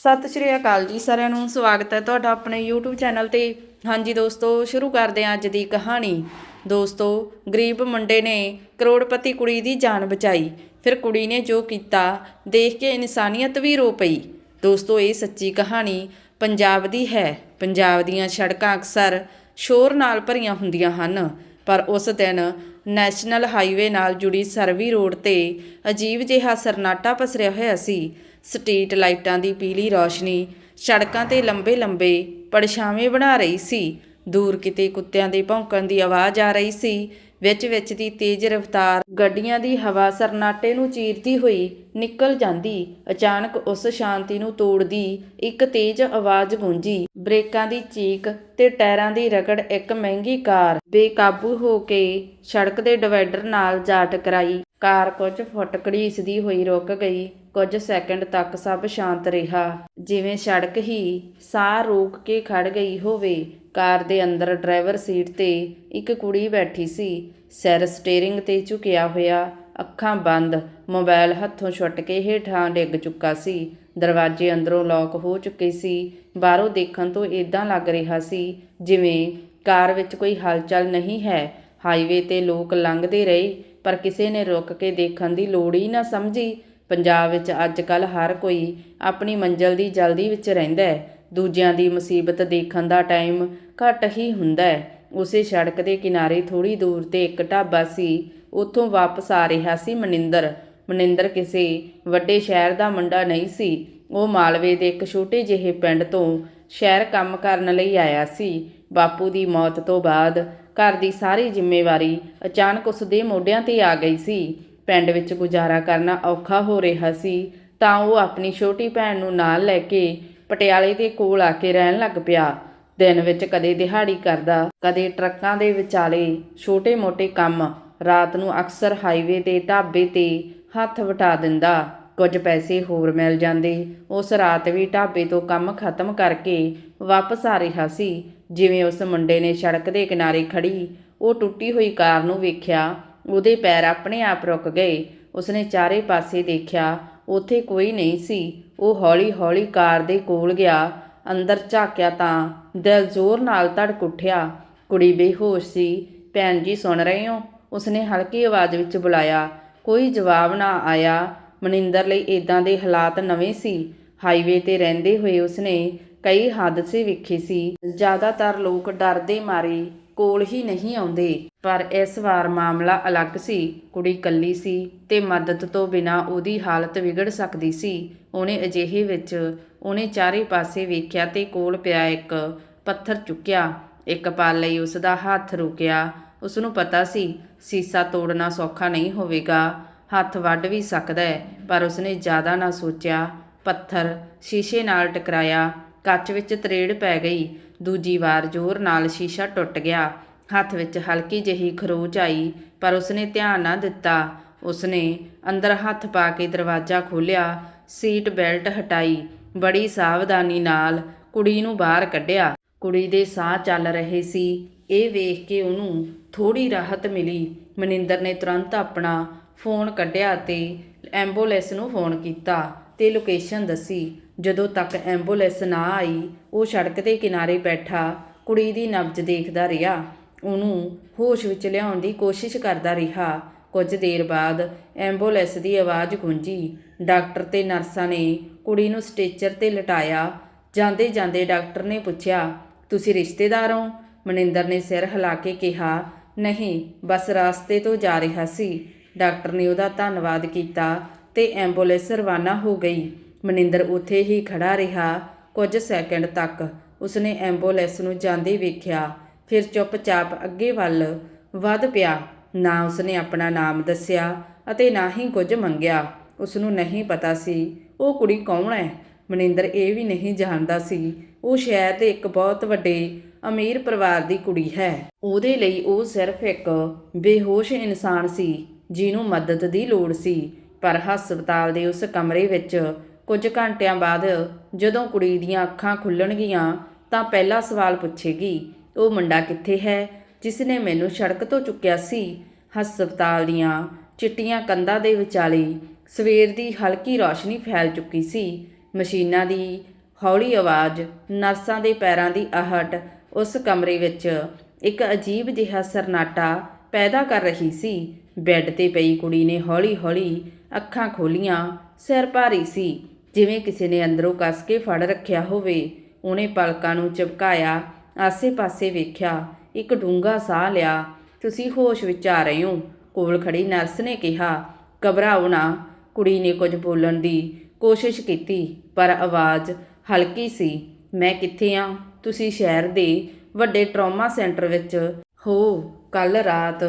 ਸਤਿ ਸ਼੍ਰੀ ਅਕਾਲ ਜੀ ਸਾਰਿਆਂ ਨੂੰ, ਸਵਾਗਤ ਹੈ ਤੁਹਾਡਾ ਆਪਣੇ YouTube ਚੈਨਲ ਤੇ। ਹਾਂਜੀ ਦੋਸਤੋ, ਸ਼ੁਰੂ ਕਰਦੇ ਹਾਂ ਅੱਜ ਦੀ ਕਹਾਣੀ। ਦੋਸਤੋ, ਗਰੀਬ ਮੁੰਡੇ ਨੇ ਕਰੋੜਪਤੀ ਕੁੜੀ ਦੀ ਜਾਨ ਬਚਾਈ। ਫਿਰ ਕੁੜੀ ਨੇ ਜੋ ਕੀਤਾ, ਦੇਖ ਕੇ ਇਨਸਾਨੀਅਤ ਵੀ ਰੋ ਪਈ। ਦੋਸਤੋ, ਇਹ ਸੱਚੀ ਕਹਾਣੀ ਪੰਜਾਬ ਦੀ ਹੈ। ਪੰਜਾਬ ਦੀਆਂ ਸੜਕਾਂ ਅਕਸਰ ਸ਼ੋਰ ਨਾਲ ਭਰੀਆਂ ਹੁੰਦੀਆਂ ਹਨ, ਪਰ ਉਸ ਦਿਨ ਨੈਸ਼ਨਲ ਹਾਈਵੇ ਨਾਲ ਜੁੜੀ ਸਰਵੀ ਰੋਡ ਤੇ ਅਜੀਬ ਜਿਹਾ ਸਰਨਾਟਾ ਪਸਰਿਆ ਹੋਇਆ ਸੀ। ਸਟਰੀਟ ਲਾਈਟਾਂ ਦੀ ਪੀਲੀ ਰੌਸ਼ਨੀ ਸੜਕਾਂ ਤੇ ਲੰਬੇ-ਲੰਬੇ ਪਰਛਾਵੇਂ ਬਣਾ ਰਹੀ ਸੀ। ਦੂਰ ਕਿਤੇ ਕੁੱਤਿਆਂ ਦੇ ਭੌਂਕਣ ਦੀ ਆਵਾਜ਼ ਆ ਰਹੀ ਸੀ। ਵਿੱਚ-ਵਿੱਚ ਦੀ ਤੇਜ਼ ਰਫ਼ਤਾਰ ਗੱਡੀਆਂ ਦੀ ਹਵਾ ਸਰਨਾਟੇ ਨੂੰ ਚੀਰਦੀ ਹੋਈ ਨਿਕਲ ਜਾਂਦੀ। ਅਚਾਨਕ ਉਸ ਸ਼ਾਂਤੀ ਨੂੰ ਤੋੜਦੀ ਇੱਕ ਤੇਜ਼ ਆਵਾਜ਼ ਗੂੰਜੀ। ਬ੍ਰੇਕਾਂ ਦੀ ਚੀਕ ਤੇ ਟਾਇਰਾਂ ਦੀ ਰਗੜ ਇੱਕ ਮਹਿੰਗੀ ਕਾਰ ਬੇਕਾਬੂ ਹੋ ਕੇ ਸੜਕ ਦੇ ਡਿਵਾਈਡਰ ਨਾਲ ਜਾ ਟਕਰਾਈ। ਕਾਰ ਕੁਝ ਫੁੱਟ ਘੜੀਸਦੀ ਹੋਈ ਰੁਕ ਗਈ। ਕੁਝ ਸੈਕਿੰਡ ਤੱਕ ਸਭ ਸ਼ਾਂਤ ਰਿਹਾ। ਜਿਵੇਂ ਸੜਕ ਹੀ ਸਾਹ ਰੋਕ ਕੇ ਖੜ ਗਈ ਹੋਵੇ। ਕਾਰ ਦੇ ਅੰਦਰ ਡਰਾਈਵਰ ਸੀਟ ਤੇ ਇੱਕ ਕੁੜੀ ਬੈਠੀ ਸੀ। ਸਿਰ ਸਟੀਅਰਿੰਗ ਤੇ ਝੁਕਿਆ ਹੋਇਆ। ਅੱਖਾਂ ਬੰਦ। ਮੋਬਾਈਲ ਹੱਥੋਂ ਛੁੱਟ ਕੇ ਹੇਠਾਂ ਡਿੱਗ ਚੁੱਕਾ ਸੀ। ਦਰਵਾਜ਼ੇ ਅੰਦਰੋਂ ਲੌਕ ਹੋ ਚੁੱਕੇ ਸੀ। ਬਾਹਰੋਂ ਦੇਖਣ ਤੋਂ ਇਦਾਂ ਲੱਗ ਰਿਹਾ ਸੀ ਜਿਵੇਂ ਕਾਰ ਵਿੱਚ ਕੋਈ ਹਲਚਲ ਨਹੀਂ ਹੈ। ਹਾਈਵੇ ਤੇ ਲੋਕ ਲੰਘਦੇ ਰਹੇ। ਪਰ ਕਿਸੇ ਨੇ ਰੁਕ ਕੇ ਦੇਖਣ ਦੀ ਲੋੜ ਹੀ ਨਾ ਸਮਝੀ। ਪੰਜਾਬ ਵਿੱਚ ਅੱਜ ਕੱਲ ਹਰ ਕੋਈ ਆਪਣੀ ਮੰਜ਼ਲ ਦੀ ਜਲਦੀ ਵਿੱਚ ਰਹਿੰਦਾ ਹੈ। ਦੂਜਿਆਂ ਦੀ ਮੁਸੀਬਤ ਦੇਖਣ ਦਾ ਟਾਈਮ ਘੱਟ ਹੀ ਹੁੰਦਾ ਹੈ। ਉਸੇ ਸੜਕ ਦੇ ਕਿਨਾਰੇ ਥੋੜੀ ਦੂਰ ਤੇ ਇੱਕ ਢਾਬਾ ਸੀ। ਉੱਥੋਂ ਵਾਪਸ ਆ ਰਿਹਾ ਸੀ ਮਨਿੰਦਰ। ਮਨਿੰਦਰ ਕਿਸੇ ਵੱਡੇ ਸ਼ਹਿਰ ਦਾ ਮੁੰਡਾ ਨਹੀਂ ਸੀ। ਉਹ ਮਾਲਵੇ ਦੇ ਇੱਕ ਛੋਟੇ ਜਿਹੇ ਪਿੰਡ ਤੋਂ ਸ਼ਹਿਰ ਕੰਮ ਕਰਨ ਲਈ ਆਇਆ ਸੀ। ਬਾਪੂ ਦੀ ਮੌਤ ਤੋਂ ਬਾਅਦ ਘਰ ਦੀ ਸਾਰੀ ਜ਼ਿੰਮੇਵਾਰੀ ਅਚਾਨਕ ਉਸ ਦੇ ਮੋਢਿਆਂ ਤੇ ਆ ਗਈ ਸੀ। ਪਿੰਡ ਵਿੱਚ ਗੁਜ਼ਾਰਾ ਕਰਨਾ ਔਖਾ ਹੋ ਰਿਹਾ ਸੀ, ਤਾਂ ਉਹ ਆਪਣੀ ਛੋਟੀ ਭੈਣ ਨੂੰ ਨਾਲ ਲੈ ਕੇ ਪਟਿਆਲੇ ਦੇ ਕੋਲ ਆ ਕੇ ਰਹਿਣ ਲੱਗ ਪਿਆ। ਦਿਨ ਵਿੱਚ ਕਦੇ ਦਿਹਾੜੀ ਕਰਦਾ, ਕਦੇ ਟਰੱਕਾਂ ਦੇ ਵਿਚਾਲੇ ਛੋਟੇ-ਮੋਟੇ ਕੰਮ, ਰਾਤ ਨੂੰ ਅਕਸਰ ਹਾਈਵੇ ਤੇ ਢਾਬੇ ਤੇ ਹੱਥ ਵਟਾ ਦਿੰਦਾ। ਕੁਝ ਪੈਸੇ ਹੋਰ ਮਿਲ ਜਾਂਦੇ। ਉਸ ਰਾਤ ਵੀ ਢਾਬੇ ਤੋਂ ਕੰਮ ਖਤਮ ਕਰਕੇ ਵਾਪਸ ਆ ਰਿਹਾ ਸੀ। ਜਿਵੇਂ ਉਸ ਮੁੰਡੇ ਨੇ ਸੜਕ ਦੇ ਕਿਨਾਰੇ ਖੜੀ ਉਹ ਟੁੱਟੀ ਹੋਈ ਕਾਰ ਨੂੰ ਵੇਖਿਆ, ਉਹਦੇ ਪੈਰ ਆਪਣੇ ਆਪ ਰੁਕ ਗਏ। ਉਸਨੇ ਚਾਰੇ ਪਾਸੇ ਦੇਖਿਆ, ਉੱਥੇ ਕੋਈ ਨਹੀਂ ਸੀ। ਉਹ ਹੌਲੀ-ਹੌਲੀ ਕਾਰ ਦੇ ਕੋਲ ਗਿਆ। ਅੰਦਰ ਝਾਕਿਆ ਤਾਂ ਦਿਲ ਜ਼ੋਰ ਨਾਲ ਧੜਕ ਉੱਠਿਆ। ਕੁੜੀ ਬੇਹੋਸ਼ ਸੀ। ਭੈਣ ਜੀ, ਸੁਣ ਰਹੇ ਹੋ? ਉਸਨੇ ਹਲਕੀ ਆਵਾਜ਼ ਵਿੱਚ ਬੁਲਾਇਆ। ਕੋਈ ਜਵਾਬ ਨਾ ਆਇਆ। ਮਨਿੰਦਰ ਲਈ ਇਦਾਂ ਦੇ ਹਾਲਾਤ ਨਵੇਂ ਸੀ। ਹਾਈਵੇ ਤੇ ਰਹਿੰਦੇ ਹੋਏ ਉਸਨੇ ਕਈ ਹਾਦਸੇ ਵੇਖੇ ਸੀ। ਜ਼ਿਆਦਾਤਰ ਲੋਕ ਡਰਦੇ ਮਾਰੇ ਕੋਲ ਹੀ ਨਹੀਂ ਆਉਂਦੇ, ਪਰ ਇਸ ਵਾਰ ਮਾਮਲਾ ਅਲੱਗ ਸੀ। ਕੁੜੀ ਇਕੱਲੀ ਸੀ ਤੇ ਮਦਦ ਤੋਂ ਬਿਨਾ ਉਹਦੀ ਹਾਲਤ ਵਿਗੜ ਸਕਦੀ ਸੀ। ਉਹਨੇ ਅਜਿਹੇ ਵਿੱਚ ਉਹਨੇ ਚਾਰੇ ਪਾਸੇ ਵੇਖਿਆ ਤੇ ਕੋਲ ਪਿਆ ਇੱਕ ਪੱਥਰ ਚੁੱਕਿਆ। ਇੱਕ ਪਲ ਲਈ ਉਸ ਦਾ ਹੱਥ ਰੁਕਿਆ। ਉਸ ਨੂੰ ਪਤਾ ਸੀ, ਸੀਸਾ ਤੋੜਨਾ ਸੌਖਾ ਨਹੀਂ ਹੋਵੇਗਾ। ਹੱਥ ਵੱਢ ਵੀ ਸਕਦਾ ਹੈ, ਪਰ ਉਸਨੇ ਜ਼ਿਆਦਾ ਨਾ ਸੋਚਿਆ। ਪੱਥਰ ਸ਼ੀਸ਼ੇ ਨਾਲ ਟਕਰਾਇਆ। ਕੱਚ ਵਿੱਚ ਤਰੇੜ ਪੈ ਗਈ। ਦੂਜੀ ਵਾਰ ਜ਼ੋਰ ਨਾਲ ਸ਼ੀਸ਼ਾ ਟੁੱਟ ਗਿਆ। ਹੱਥ ਵਿੱਚ ਹਲਕੀ ਜਿਹੀ ਖਰੋਚ ਆਈ, ਪਰ ਉਸਨੇ ਧਿਆਨ ਨਾ ਦਿੱਤਾ। ਉਸਨੇ ਅੰਦਰ ਹੱਥ ਪਾ ਕੇ ਦਰਵਾਜ਼ਾ ਖੋਲ੍ਹਿਆ, ਸੀਟ ਬੈਲਟ ਹਟਾਈ, ਬੜੀ ਸਾਵਧਾਨੀ ਨਾਲ ਕੁੜੀ ਨੂੰ ਬਾਹਰ ਕੱਢਿਆ। ਕੁੜੀ ਦੇ ਸਾਹ ਚੱਲ ਰਹੇ ਸੀ। ਇਹ ਵੇਖ ਕੇ ਉਹਨੂੰ ਥੋੜੀ ਰਾਹਤ ਮਿਲੀ। ਮਨਿੰਦਰ ਨੇ ਤੁਰੰਤ ਆਪਣਾ ਫੋਨ ਕੱਢਿਆ ਤੇ ਐਂਬੂਲੈਂਸ ਨੂੰ ਫੋਨ ਕੀਤਾ ਤੇ ਲੋਕੇਸ਼ਨ ਦੱਸੀ। ਜਦੋਂ ਤੱਕ ਐਂਬੂਲੈਂਸ ਨਾ ਆਈ, ਉਹ ਸੜਕ ਦੇ ਕਿਨਾਰੇ ਬੈਠਾ, ਕੁੜੀ ਦੀ ਨਬਜ਼ ਦੇਖਦਾ ਰਿਹਾ। ਉਹਨੂੰ ਹੋਸ਼ ਵਿੱਚ ਲਿਆਉਣ ਦੀ ਕੋਸ਼ਿਸ਼ ਕਰਦਾ ਰਿਹਾ। ਕੁਝ ਦੇਰ ਬਾਅਦ ਐਂਬੂਲੈਂਸ ਦੀ ਆਵਾਜ਼ ਗੂੰਜੀ। ਡਾਕਟਰ ਤੇ ਨਰਸਾਂ ਨੇ ਕੁੜੀ ਨੂੰ ਸਟੇਚਰ ਤੇ ਲਟਾਇਆ। ਜਾਂਦੇ ਜਾਂਦੇ ਡਾਕਟਰ ਨੇ ਪੁੱਛਿਆ, ਤੁਸੀਂ ਰਿਸ਼ਤੇਦਾਰ ਹੋ? ਮਨਿੰਦਰ ਨੇ ਸਿਰ ਹਿਲਾ ਕੇ ਕਿਹਾ, ਨਹੀਂ, ਬਸ ਰਾਸਤੇ ਤੋਂ ਜਾ ਰਿਹਾ ਸੀ। ਡਾਕਟਰ ਨੇ ਉਹਦਾ ਧੰਨਵਾਦ ਕੀਤਾ ਤੇ ਐਂਬੂਲੈਂਸ ਰਵਾਨਾ ਹੋ ਗਈ। ਮਨਿੰਦਰ ਉੱਥੇ ਹੀ ਖੜਾ ਰਿਹਾ। ਕੁਝ ਸੈਕਿੰਡ ਤੱਕ ਉਸਨੇ ਐਂਬੂਲੈਂਸ ਨੂੰ ਜਾਂਦੇ ਵੇਖਿਆ। ਫਿਰ ਚੁੱਪਚਾਪ ਅੱਗੇ ਵੱਲ ਵੱਧ ਪਿਆ। ਨਾ ਉਸਨੇ ਆਪਣਾ ਨਾਮ ਦੱਸਿਆ ਅਤੇ ਨਾ ਹੀ ਕੁਝ ਮੰਗਿਆ। ਉਸ ਨੂੰ ਨਹੀਂ ਪਤਾ ਸੀ, ਉਹ ਕੁੜੀ ਕੌਣ ਹੈ? ਮਨਿੰਦਰ ਇਹ ਵੀ ਨਹੀਂ ਜਾਣਦਾ ਸੀ। ਉਹ ਸ਼ਹਿਰ ਦੇ ਇੱਕ ਬਹੁਤ ਵੱਡੇ ਅਮੀਰ ਪਰਿਵਾਰ ਦੀ ਕੁੜੀ ਹੈ। ਉਹਦੇ ਲਈ ਉਹ ਸਿਰਫ ਇੱਕ ਬੇਹੋਸ਼ ਇਨਸਾਨ ਸੀ, ਜਿਹਨੂੰ ਮਦਦ ਦੀ ਲੋੜ ਸੀ। ਪਰ ਹਸਪਤਾਲ ਦੇ ਉਸ ਕਮਰੇ ਵਿੱਚ ਕੁਝ ਘੰਟਿਆਂ ਬਾਅਦ ਜਦੋਂ ਕੁੜੀ ਦੀਆਂ ਅੱਖਾਂ ਖੁੱਲਣਗੀਆਂ ਤਾਂ ਪਹਿਲਾ ਸਵਾਲ ਪੁੱਛੇਗੀ, ਉਹ ਮੁੰਡਾ ਕਿੱਥੇ ਹੈ? ਜਿਸ ਨੇ ਮੈਨੂੰ ਸੜਕ ਤੋਂ ਚੁੱਕਿਆ ਸੀ। ਹਸਪਤਾਲ ਦੀਆਂ ਚਿੱਟੀਆਂ ਕੰਧਾਂ ਦੇ ਵਿਚਾਲੇ ਸਵੇਰ ਦੀ ਹਲਕੀ ਰੌਸ਼ਨੀ ਫੈਲ ਚੁੱਕੀ ਸੀ। ਮਸ਼ੀਨਾਂ ਦੀ ਹੌਲੀ ਆਵਾਜ਼, ਨਰਸਾਂ ਦੇ ਪੈਰਾਂ ਦੀ ਆਹਟ, ਉਸ ਕਮਰੇ ਵਿੱਚ ਇੱਕ ਅਜੀਬ ਜਿਹਾ ਸਰਨਾਟਾ ਪੈਦਾ ਕਰ ਰਹੀ ਸੀ। ਬੈੱਡ ਤੇ ਪਈ ਕੁੜੀ ਨੇ ਹੌਲੀ-ਹੌਲੀ ਅੱਖਾਂ ਖੋਲੀਆਂ, ਸਿਰ ਭਾਰੀ ਸੀ। ਜਿਵੇਂ ਕਿਸੇ ਨੇ ਅੰਦਰੋਂ ਕੱਸ ਕੇ ਫੜ ਰੱਖਿਆ ਹੋਵੇ, ਉਹਨੇ ਪਲਕਾਂ ਨੂੰ ਚਿਪਕਾਇਆ ਆਸੇ-ਪਾਸੇ ਵੇਖਿਆ, ਇੱਕ ਡੂੰਘਾ ਸਾਹ ਲਿਆ, ਤੁਸੀਂ ਹੋਸ਼ ਵਿੱਚ ਆ ਰਹੇ ਹੋ, ਕੋਲ ਖੜੀ ਨਰਸ ਨੇ ਕਿਹਾ। ਘਬਰਾਓ ਨਾ, ਕੁੜੀ ਨੇ ਕੁਝ ਬੋਲਣ ਦੀ ਕੋਸ਼ਿਸ਼ ਕੀਤੀ, ਪਰ ਆਵਾਜ਼ ਹਲਕੀ ਸੀ, ਮੈਂ ਕਿੱਥੇ ਆ? ਤੁਸੀਂ ਸ਼ਹਿਰ ਦੇ ਵੱਡੇ ਟਰਾਮਾ ਸੈਂਟਰ ਵਿੱਚ ਹੋ। ਕੱਲ ਰਾਤ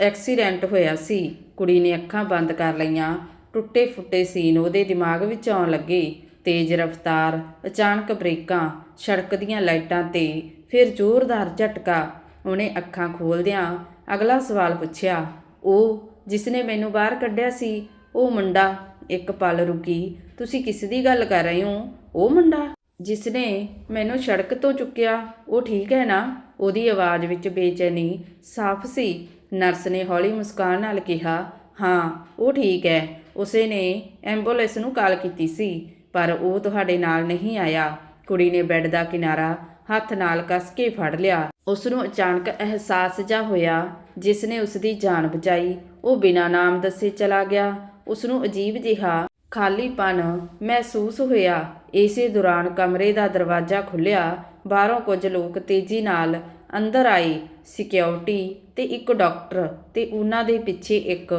ਐਕਸੀਡੈਂਟ ਹੋਇਆ ਸੀ, ਕੁੜੀ ਨੇ ਅੱਖਾਂ ਬੰਦ ਕਰ ਲਈਆਂ ਟੁੱਟੇ ਫੁੱਟੇ ਸੀਨ ਉਹਦੇ ਦਿਮਾਗ ਵਿੱਚ ਆਉਣ ਲੱਗੇ। ਤੇਜ਼ ਰਫ਼ਤਾਰ, ਅਚਾਨਕ ਬ੍ਰੇਕਾਂ, ਸੜਕ ਦੀਆਂ ਲਾਈਟਾਂ ਤੇ ਫਿਰ ਜ਼ੋਰਦਾਰ ਝਟਕਾ। ਉਹਨੇ ਅੱਖਾਂ ਖੋਲਦਿਆਂ ਅਗਲਾ ਸਵਾਲ ਪੁੱਛਿਆ, ਉਹ ਜਿਸ ਨੇ ਮੈਨੂੰ ਬਾਹਰ ਕੱਢਿਆ ਸੀ, ਉਹ ਮੁੰਡਾ? ਇੱਕ ਪਲ ਰੁਕੀ, ਤੁਸੀਂ ਕਿਸ ਦੀ ਗੱਲ ਕਰ ਰਹੇ ਹੋ? ਉਹ ਮੁੰਡਾ ਜਿਸ ਨੇ ਮੈਨੂੰ ਸੜਕ ਤੋਂ ਚੁੱਕਿਆ, ਉਹ ਠੀਕ ਹੈ ਨਾ? ਉਹਦੀ ਆਵਾਜ਼ ਵਿੱਚ ਬੇਚੈਨੀ ਸਾਫ਼ ਸੀ। ਨਰਸ ਨੇ ਹੌਲੀ ਮੁਸਕਾਨ ਨਾਲ ਕਿਹਾ, ਹਾਂ, ਉਹ ਠੀਕ ਹੈ। ਉਸੇ ਨੇ ਐਂਬੂਲੈਂਸ ਨੂੰ ਕਾਲ ਕੀਤੀ ਸੀ, ਪਰ ਉਹ ਤੁਹਾਡੇ ਨਾਲ ਨਹੀਂ ਆਇਆ। ਕੁੜੀ ਨੇ ਬੈੱਡ ਦਾ ਕਿਨਾਰਾ ਹੱਥ ਨਾਲ ਕੱਸ ਕੇ ਫੜ ਲਿਆ। ਉਸ ਨੂੰ ਅਚਾਨਕ ਅਹਿਸਾਸ ਜਾ ਹੋਇਆ, ਜਿਸ ਨੇ ਉਸ ਦੀ ਜਾਨ ਬਚਾਈ। ਉਹ ਬਿਨਾਂ ਨਾਮ ਦੱਸੇ ਚਲਾ ਗਿਆ। ਉਸ ਨੂੰ ਅਜੀਬ ਜਿਹਾ ਖਾਲੀਪਨ ਮਹਿਸੂਸ ਹੋਇਆ। ਇਸੇ ਦੌਰਾਨ ਕਮਰੇ ਦਾ ਦਰਵਾਜ਼ਾ ਖੁੱਲਿਆ ਬਾਹਰੋਂ ਕੁਝ ਲੋਕ ਤੇਜ਼ੀ ਨਾਲ ਅੰਦਰ ਆਏ। ਸਿਕਿਉਰਿਟੀ ਤੇ ਇੱਕ ਡਾਕਟਰ ਤੇ ਉਹਨਾਂ ਦੇ ਪਿੱਛੇ ਇੱਕ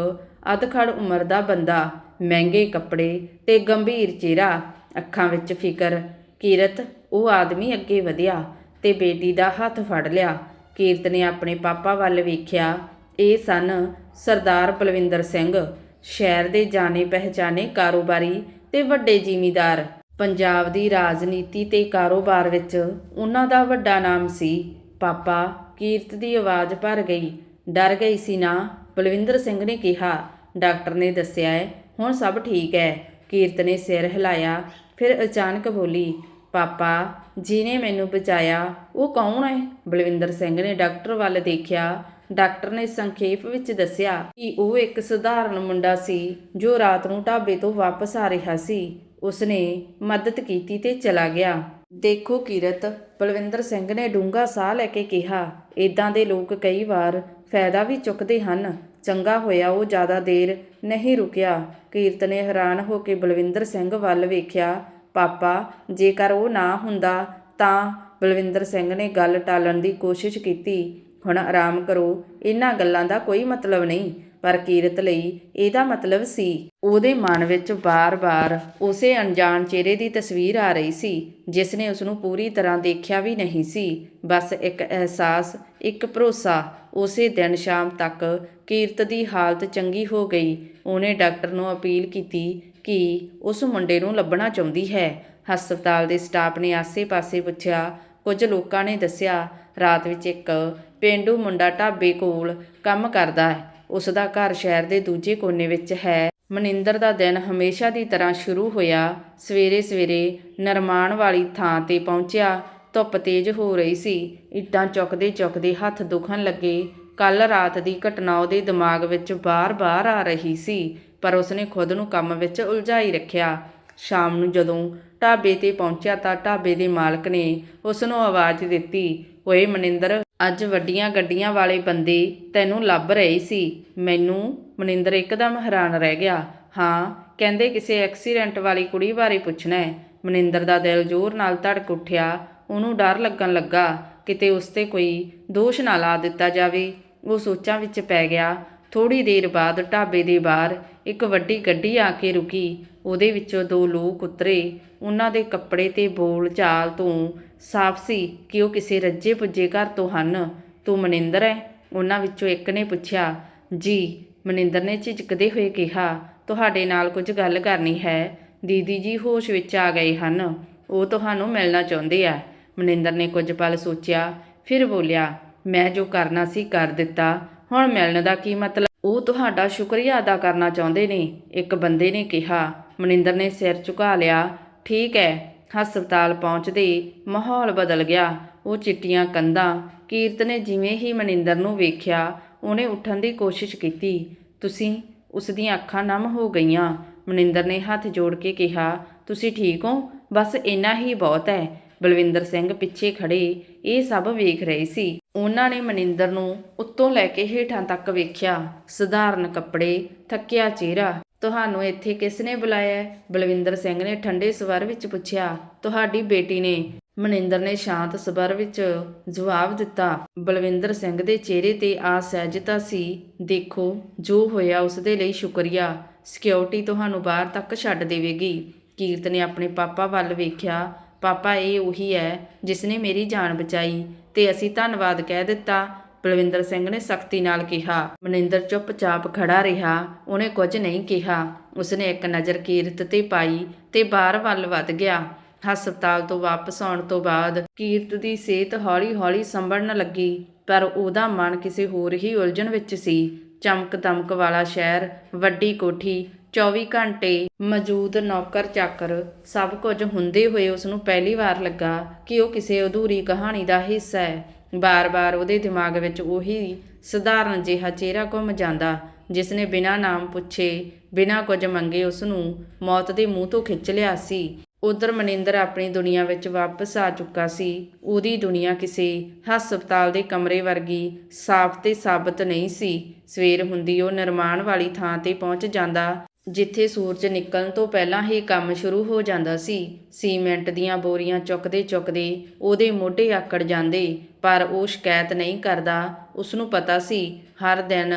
ਅਧਖੜ ਉਮਰ ਦਾ ਬੰਦਾ, ਮਹਿੰਗੇ ਕੱਪੜੇ ਤੇ ਗੰਭੀਰ ਚਿਹਰਾ, ਅੱਖਾਂ ਵਿੱਚ ਫਿਕਰ। ਕੀਰਤ, ਉਹ ਆਦਮੀ ਅੱਗੇ ਵਧਿਆ ਤੇ ਬੇਟੀ ਦਾ ਹੱਥ ਫੜ ਲਿਆ। ਕੀਰਤ ਨੇ ਆਪਣੇ ਪਾਪਾ ਵੱਲ ਵੇਖਿਆ। ਇਹ ਸਨ ਸਰਦਾਰ ਬਲਵਿੰਦਰ ਸਿੰਘ, ਸ਼ਹਿਰ ਦੇ ਜਾਣੇ ਪਹਿਚਾਨੇ ਕਾਰੋਬਾਰੀ ਤੇ ਵੱਡੇ ਜ਼ਿਮੀਦਾਰ। ਪੰਜਾਬ ਦੀ ਰਾਜਨੀਤੀ ਤੇ ਕਾਰੋਬਾਰ ਵਿੱਚ ਉਹਨਾਂ ਦਾ ਵੱਡਾ ਨਾਮ ਸੀ। ਪਾਪਾ, ਕੀਰਤ ਦੀ ਆਵਾਜ਼ ਭਰ ਗਈ। ਡਰ ਗਈ ਸੀ ਨਾ? ਬਲਵਿੰਦਰ ਸਿੰਘ ਨੇ ਕਿਹਾ ਡਾਕਟਰ ਨੇ ਦੱਸਿਆ ਹੈ, ਹੁਣ ਸਭ ਠੀਕ ਹੈ। ਕੀਰਤ ਨੇ ਸਿਰ ਹਿਲਾਇਆ, ਫਿਰ ਅਚਾਨਕ ਬੋਲੀ, ਪਾਪਾ ਜਿਨੇ ਮੈਨੂੰ ਬਚਾਇਆ, ਉਹ ਕੌਣ ਹੈ? ਬਲਵਿੰਦਰ ਸਿੰਘ ਨੇ ਡਾਕਟਰ ਵੱਲ ਦੇਖਿਆ। ਡਾਕਟਰ ਨੇ ਸੰਖੇਪ ਵਿੱਚ ਦੱਸਿਆ ਕਿ ਉਹ ਇੱਕ ਸਧਾਰਨ ਮੁੰਡਾ ਸੀ, ਜੋ ਰਾਤ ਨੂੰ ਢਾਬੇ ਤੋਂ ਵਾਪਸ ਆ ਰਿਹਾ ਸੀ। ਉਸਨੇ ਮਦਦ ਕੀਤੀ ਤੇ ਚਲਾ ਗਿਆ। ਦੇਖੋ ਕੀਰਤ, ਬਲਵਿੰਦਰ ਸਿੰਘ ਨੇ ਡੂੰਘਾ ਸਾਹ ਲੈ ਕੇ ਕਿਹਾ ਇਦਾਂ ਦੇ ਲੋਕ ਕਈ ਵਾਰ ਫਾਇਦਾ ਵੀ ਚੁੱਕਦੇ ਹਨ। ਚੰਗਾ ਹੋਇਆ, ਉਹ ਜ਼ਿਆਦਾ ਦੇਰ ਨਹੀਂ ਰੁਕਿਆ। ਕੀਰਤ ਨੇ ਹੈਰਾਨ ਹੋ ਕੇ ਬਲਵਿੰਦਰ ਸਿੰਘ ਵੱਲ ਵੇਖਿਆ, ਪਾਪਾ, ਜੇਕਰ ਉਹ ਨਾ ਹੁੰਦਾ ਤਾਂ ਬਲਵਿੰਦਰ ਸਿੰਘ ਨੇ ਗੱਲ ਟਾਲਣ ਦੀ ਕੋਸ਼ਿਸ਼ ਕੀਤੀ। ਹੁਣ ਆਰਾਮ ਕਰੋ, ਇਹਨਾਂ ਗੱਲਾਂ ਦਾ ਕੋਈ ਮਤਲਬ ਨਹੀਂ, ਪਰ ਕੀਰਤ ਲਈ ਇਹਦਾ ਮਤਲਬ ਸੀ। ਉਹਦੇ ਮਨ ਵਿੱਚ ਬਾਰ-ਬਾਰ ਉਸੇ ਅਣਜਾਣ ਚਿਹਰੇ ਦੀ ਤਸਵੀਰ ਆ ਰਹੀ ਸੀ, ਜਿਸ ਨੇ ਉਸ ਨੂੰ ਪੂਰੀ ਤਰ੍ਹਾਂ ਦੇਖਿਆ ਵੀ ਨਹੀਂ ਸੀ। ਬਸ ਇੱਕ ਅਹਿਸਾਸ, ਇੱਕ ਭਰੋਸਾ ਉਸੇ ਦਿਨ ਸ਼ਾਮ ਤੱਕ ਕੀਰਤ ਦੀ ਹਾਲਤ ਚੰਗੀ ਹੋ ਗਈ। ਉਹਨੇ ਡਾਕਟਰ ਨੂੰ ਅਪੀਲ ਕੀਤੀ ਕਿ ਉਸ ਮੁੰਡੇ ਨੂੰ ਲੱਭਣਾ ਚਾਹੁੰਦੀ ਹੈ। ਹਸਪਤਾਲ ਦੇ ਸਟਾਫ ਨੇ ਆਸੇ-ਪਾਸੇ ਪੁੱਛਿਆ। ਕੁਝ ਲੋਕਾਂ ਨੇ ਦੱਸਿਆ, ਰਾਤ ਵਿੱਚ ਇੱਕ ਪੇਂਡੂ ਮੁੰਡਾ ਢਾਬੇ ਕੋਲ ਕੰਮ ਕਰਦਾ ਹੈ। ਉਸ ਦਾ ਘਰ ਸ਼ਹਿਰ ਦੇ ਦੂਜੇ ਕੋਨੇ ਵਿੱਚ ਹੈ। ਮਨਿੰਦਰ ਦਾ ਦਿਨ ਹਮੇਸ਼ਾ ਦੀ ਤਰ੍ਹਾਂ ਸ਼ੁਰੂ ਹੋਇਆ। ਸਵੇਰੇ ਸਵੇਰੇ ਨਿਰਮਾਣ ਵਾਲੀ ਥਾਂ ਤੇ ਪਹੁੰਚਿਆ। ਧੁੱਪ ਤੇਜ਼ ਹੋ ਰਹੀ ਸੀ। ਇੱਟਾਂ ਚੁੱਕਦੇ ਚੁੱਕਦੇ ਹੱਥ ਦੁਖਣ ਲੱਗੇ। ਕੱਲ ਰਾਤ ਦੀ ਘਟਨਾ ਉਹਦੇ ਦਿਮਾਗ ਵਿੱਚ ਬਾਰ-ਬਾਰ ਆ ਰਹੀ ਸੀ, ਪਰ ਉਸਨੇ ਖੁਦ ਨੂੰ ਕੰਮ ਵਿੱਚ ਉਲਝਾਈ ਰੱਖਿਆ। ਸ਼ਾਮ ਨੂੰ ਜਦੋਂ ਢਾਬੇ ਤੇ ਪਹੁੰਚਿਆ ਤਾਂ ਢਾਬੇ ਦੇ ਮਾਲਕ ਨੇ ਉਸ ਨੂੰ ਆਵਾਜ਼ ਦਿੱਤੀ, ਓਏ ਮਨਿੰਦਰ, ਅੱਜ ਵੱਡੀਆਂ ਗੱਡੀਆਂ ਵਾਲੇ ਬੰਦੇ ਤੈਨੂੰ ਲੱਭ ਰਹੇ ਸੀ। ਮੈਨੂੰ ਮਨਿੰਦਰ ਇੱਕਦਮ ਹੈਰਾਨ ਰਹਿ ਗਿਆ। ਹਾਂ, ਕਹਿੰਦੇ ਕਿਸੇ ਐਕਸੀਡੈਂਟ ਵਾਲੀ ਕੁੜੀ ਬਾਰੇ ਪੁੱਛਣਾ ਹੈ। ਮਨਿੰਦਰ ਦਾ ਦਿਲ ਜ਼ੋਰ ਨਾਲ ਧੜਕ ਉੱਠਿਆ। ਉਹਨੂੰ ਡਰ ਲੱਗਣ ਲੱਗਾ। ਕਿਤੇ ਉਸ ਤੇ ਕੋਈ ਦੋਸ਼ ਨਾ ਲਾ ਦਿੱਤਾ ਜਾਵੇ। ਉਹ ਸੋਚਾਂ ਵਿੱਚ ਪੈ ਗਿਆ। ਥੋੜੀ ਦੇਰ ਬਾਅਦ ਢਾਬੇ ਦੇ ਬਾਹਰ ਇੱਕ ਵੱਡੀ ਗੱਡੀ ਆ ਕੇ ਰੁਕੀ। ਉਹਦੇ ਵਿੱਚੋਂ ਦੋ ਲੋਕ ਉਤਰੇ। ਉਹਨਾਂ ਦੇ ਕੱਪੜੇ ਤੇ ਬੋਲ ਚਾਲ ਤੋਂ ਸਾਫ਼ ਸੀ ਕਿ ਉਹ ਕਿਸੇ ਰੱਜੇ ਪੁੱਜੇ ਘਰ ਤੋਂ ਹਨ। ਤੂੰ ਮਨਿੰਦਰ ਹੈ ਉਹਨਾਂ ਵਿੱਚੋਂ ਇੱਕ ਨੇ ਪੁੱਛਿਆ। ਜੀ। ਮਨਿੰਦਰ ਨੇ ਝਿਜਕਦੇ ਹੋਏ ਕਿਹਾ। ਤੁਹਾਡੇ ਨਾਲ ਕੁਝ ਗੱਲ ਕਰਨੀ ਹੈ। ਦੀਦੀ ਜੀ ਹੋਸ਼ ਵਿੱਚ ਆ ਗਏ ਹਨ। ਉਹ ਤੁਹਾਨੂੰ ਮਿਲਣਾ ਚਾਹੁੰਦੇ ਆ। ਮਨਿੰਦਰ ਨੇ ਕੁਝ ਪਲ ਸੋਚਿਆ। ਫਿਰ ਬੋਲਿਆ। ਮੈਂ ਜੋ ਕਰਨਾ ਸੀ ਕਰ ਦਿੱਤਾ। ਹੁਣ ਮਿਲਣ ਦਾ ਕੀ ਮਤਲਬ? ਉਹ ਤੁਹਾਡਾ ਸ਼ੁਕਰੀਆ ਅਦਾ ਕਰਨਾ ਚਾਹੁੰਦੇ ਨੇ, ਇੱਕ ਬੰਦੇ ਨੇ ਕਿਹਾ। ਮਨਿੰਦਰ ਨੇ ਸਿਰ ਝੁਕਾ ਲਿਆ। ਠੀਕ ਹੈ ਹਸਪਤਾਲ ਪਹੁੰਚਦੇ ਮਾਹੌਲ ਬਦਲ ਗਿਆ। ਉਹ ਚਿੱਟੀਆਂ ਕੰਧਾਂ, ਕੀਰਤ ਨੇ ਜਿਵੇਂ ਹੀ ਮਨਿੰਦਰ ਨੂੰ ਵੇਖਿਆ, ਉਹਨੇ ਉੱਠਣ ਦੀ ਕੋਸ਼ਿਸ਼ ਕੀਤੀ। ਤੁਸੀਂ, ਉਸ ਦੀਆਂ ਅੱਖਾਂ ਨਮ ਹੋ ਗਈਆਂ। ਮਨਿੰਦਰ ਨੇ ਹੱਥ ਜੋੜ ਕੇ ਕਿਹਾ, ਤੁਸੀਂ ਠੀਕ ਹੋ? ਬਸ ਇੰਨਾ ਹੀ ਬਹੁਤ ਹੈ ਬਲਵਿੰਦਰ ਸਿੰਘ ਪਿੱਛੇ ਖੜੇ ਇਹ ਸਭ ਵੇਖ ਰਹੇ ਸੀ। ਉਹਨਾਂ ਨੇ ਮਨਿੰਦਰ ਨੂੰ ਉੱਤੋਂ ਲੈ ਕੇ ਹੇਠਾਂ ਤੱਕ ਵੇਖਿਆ। ਸਧਾਰਨ ਕੱਪੜੇ, ਥੱਕਿਆ ਚਿਹਰਾ। ਤੁਹਾਨੂੰ ਇੱਥੇ ਕਿਸ ਨੇ ਬੁਲਾਇਆ? ਬਲਵਿੰਦਰ ਸਿੰਘ ਨੇ ਠੰਡੇ ਸਵਰ ਵਿੱਚ ਪੁੱਛਿਆ। ਤੁਹਾਡੀ ਬੇਟੀ ਨੇ। ਮਨਿੰਦਰ ਨੇ ਸ਼ਾਂਤ ਸਵਰ ਵਿੱਚ ਜਵਾਬ ਦਿੱਤਾ। ਬਲਵਿੰਦਰ ਸਿੰਘ ਦੇ ਚਿਹਰੇ ਤੇ ਆਸਹਿਜਤਾ ਸੀ। ਦੇਖੋ, ਜੋ ਹੋਇਆ ਉਸ ਦੇ ਲਈ ਸ਼ੁਕਰੀਆ। ਸਿਕਿਉਰਿਟੀ ਤੁਹਾਨੂੰ ਬਾਹਰ ਤੱਕ ਛੱਡ ਦੇਵੇਗੀ। ਕੀਰਤ ਨੇ ਆਪਣੇ ਪਾਪਾ ਵੱਲ ਵੇਖਿਆ। ਪਾਪਾ, ਇਹ ਉਹੀ ਹੈ ਜਿਸ ਨੇ ਮੇਰੀ ਜਾਨ ਬਚਾਈ ਤੇ ਅਸੀਂ ਧੰਨਵਾਦ ਕਹਿ ਦਿੱਤਾ। ਬਲਵਿੰਦਰ ਸਿੰਘ ਨੇ ਸਖਤੀ ਨਾਲ ਕਿਹਾ। ਮਨਿੰਦਰ ਚੁੱਪਚਾਪ ਖੜਾ ਰਿਹਾ। ਉਹਨੇ ਕੁਝ ਨਹੀਂ ਕਿਹਾ। ਉਸਨੇ ਇੱਕ ਨਜ਼ਰ ਕੀਰਤ ਤੇ ਪਾਈ ਤੇ ਬਾਹਰ ਵੱਲ ਵੱਧ ਗਿਆ। ਹਸਪਤਾਲ ਤੋਂ ਵਾਪਸ ਆਉਣ ਤੋਂ ਬਾਅਦ ਕੀਰਤ ਦੀ ਸਿਹਤ ਹੌਲੀ-ਹੌਲੀ ਸੰਭਲਣ ਲੱਗੀ, ਪਰ ਉਹਦਾ ਮਨ ਕਿਸੇ ਹੋਰ ਹੀ ਉਲਝਣ ਵਿੱਚ ਸੀ। ਚਮਕ ਦਮਕ ਵਾਲਾ ਸ਼ਹਿਰ, ਵੱਡੀ ਕੋਠੀ 24 ਘੰਟੇ ਮੌਜੂਦ ਨੌਕਰ ਚਾਕਰ ਸਭ ਕੁਝ ਹੁੰਦੇ ਹੋਏ ਉਸ ਨੂੰ ਪਹਿਲੀ ਵਾਰ ਲੱਗਾ ਕਿ ਉਹ ਕਿਸੇ ਅਧੂਰੀ ਕਹਾਣੀ ਦਾ ਹਿੱਸਾ ਹੈ। ਬਾਰ-ਬਾਰ ਉਹਦੇ ਦਿਮਾਗ ਵਿੱਚ ਉਹੀ ਸਧਾਰਨ ਜਿਹਾ ਚਿਹਰਾ ਘੁੰਮ ਜਾਂਦਾ ਜਿਸ ਨੇ ਬਿਨਾਂ ਨਾਮ ਪੁੱਛੇ, ਬਿਨਾਂ ਕੁਝ ਮੰਗੇ ਉਸ ਨੂੰ ਮੌਤ ਦੇ ਮੂੰਹ ਤੋਂ ਖਿੱਚ ਲਿਆ ਸੀ। ਉਧਰ ਮਨਿੰਦਰ ਆਪਣੀ ਦੁਨੀਆ ਵਿੱਚ ਵਾਪਸ ਆ ਚੁੱਕਾ ਸੀ। ਉਹਦੀ ਦੁਨੀਆ ਕਿਸੇ ਹਸਪਤਾਲ ਦੇ ਕਮਰੇ ਵਰਗੀ ਸਾਫ਼ ਤੇ ਸਾਬਤ ਨਹੀਂ ਸੀ। ਸਵੇਰ ਹੁੰਦੀ ਉਹ ਨਿਰਮਾਣ ਵਾਲੀ ਥਾਂ ਤੇ ਪਹੁੰਚ ਜਾਂਦਾ ਜਿੱਥੇ ਸੂਰਜ ਨਿਕਲਣ ਤੋਂ ਪਹਿਲਾਂ ਹੀ ਕੰਮ ਸ਼ੁਰੂ ਹੋ ਜਾਂਦਾ ਸੀ। ਸੀਮੈਂਟ ਦੀਆਂ ਬੋਰੀਆਂ ਚੁੱਕਦੇ ਚੁੱਕਦੇ ਉਹਦੇ ਮੋਢੇ ਆਕੜ ਜਾਂਦੇ, ਪਰ ਉਹ ਸ਼ਿਕਾਇਤ ਨਹੀਂ ਕਰਦਾ। ਉਸ ਨੂੰ ਪਤਾ ਸੀ, ਹਰ ਦਿਨ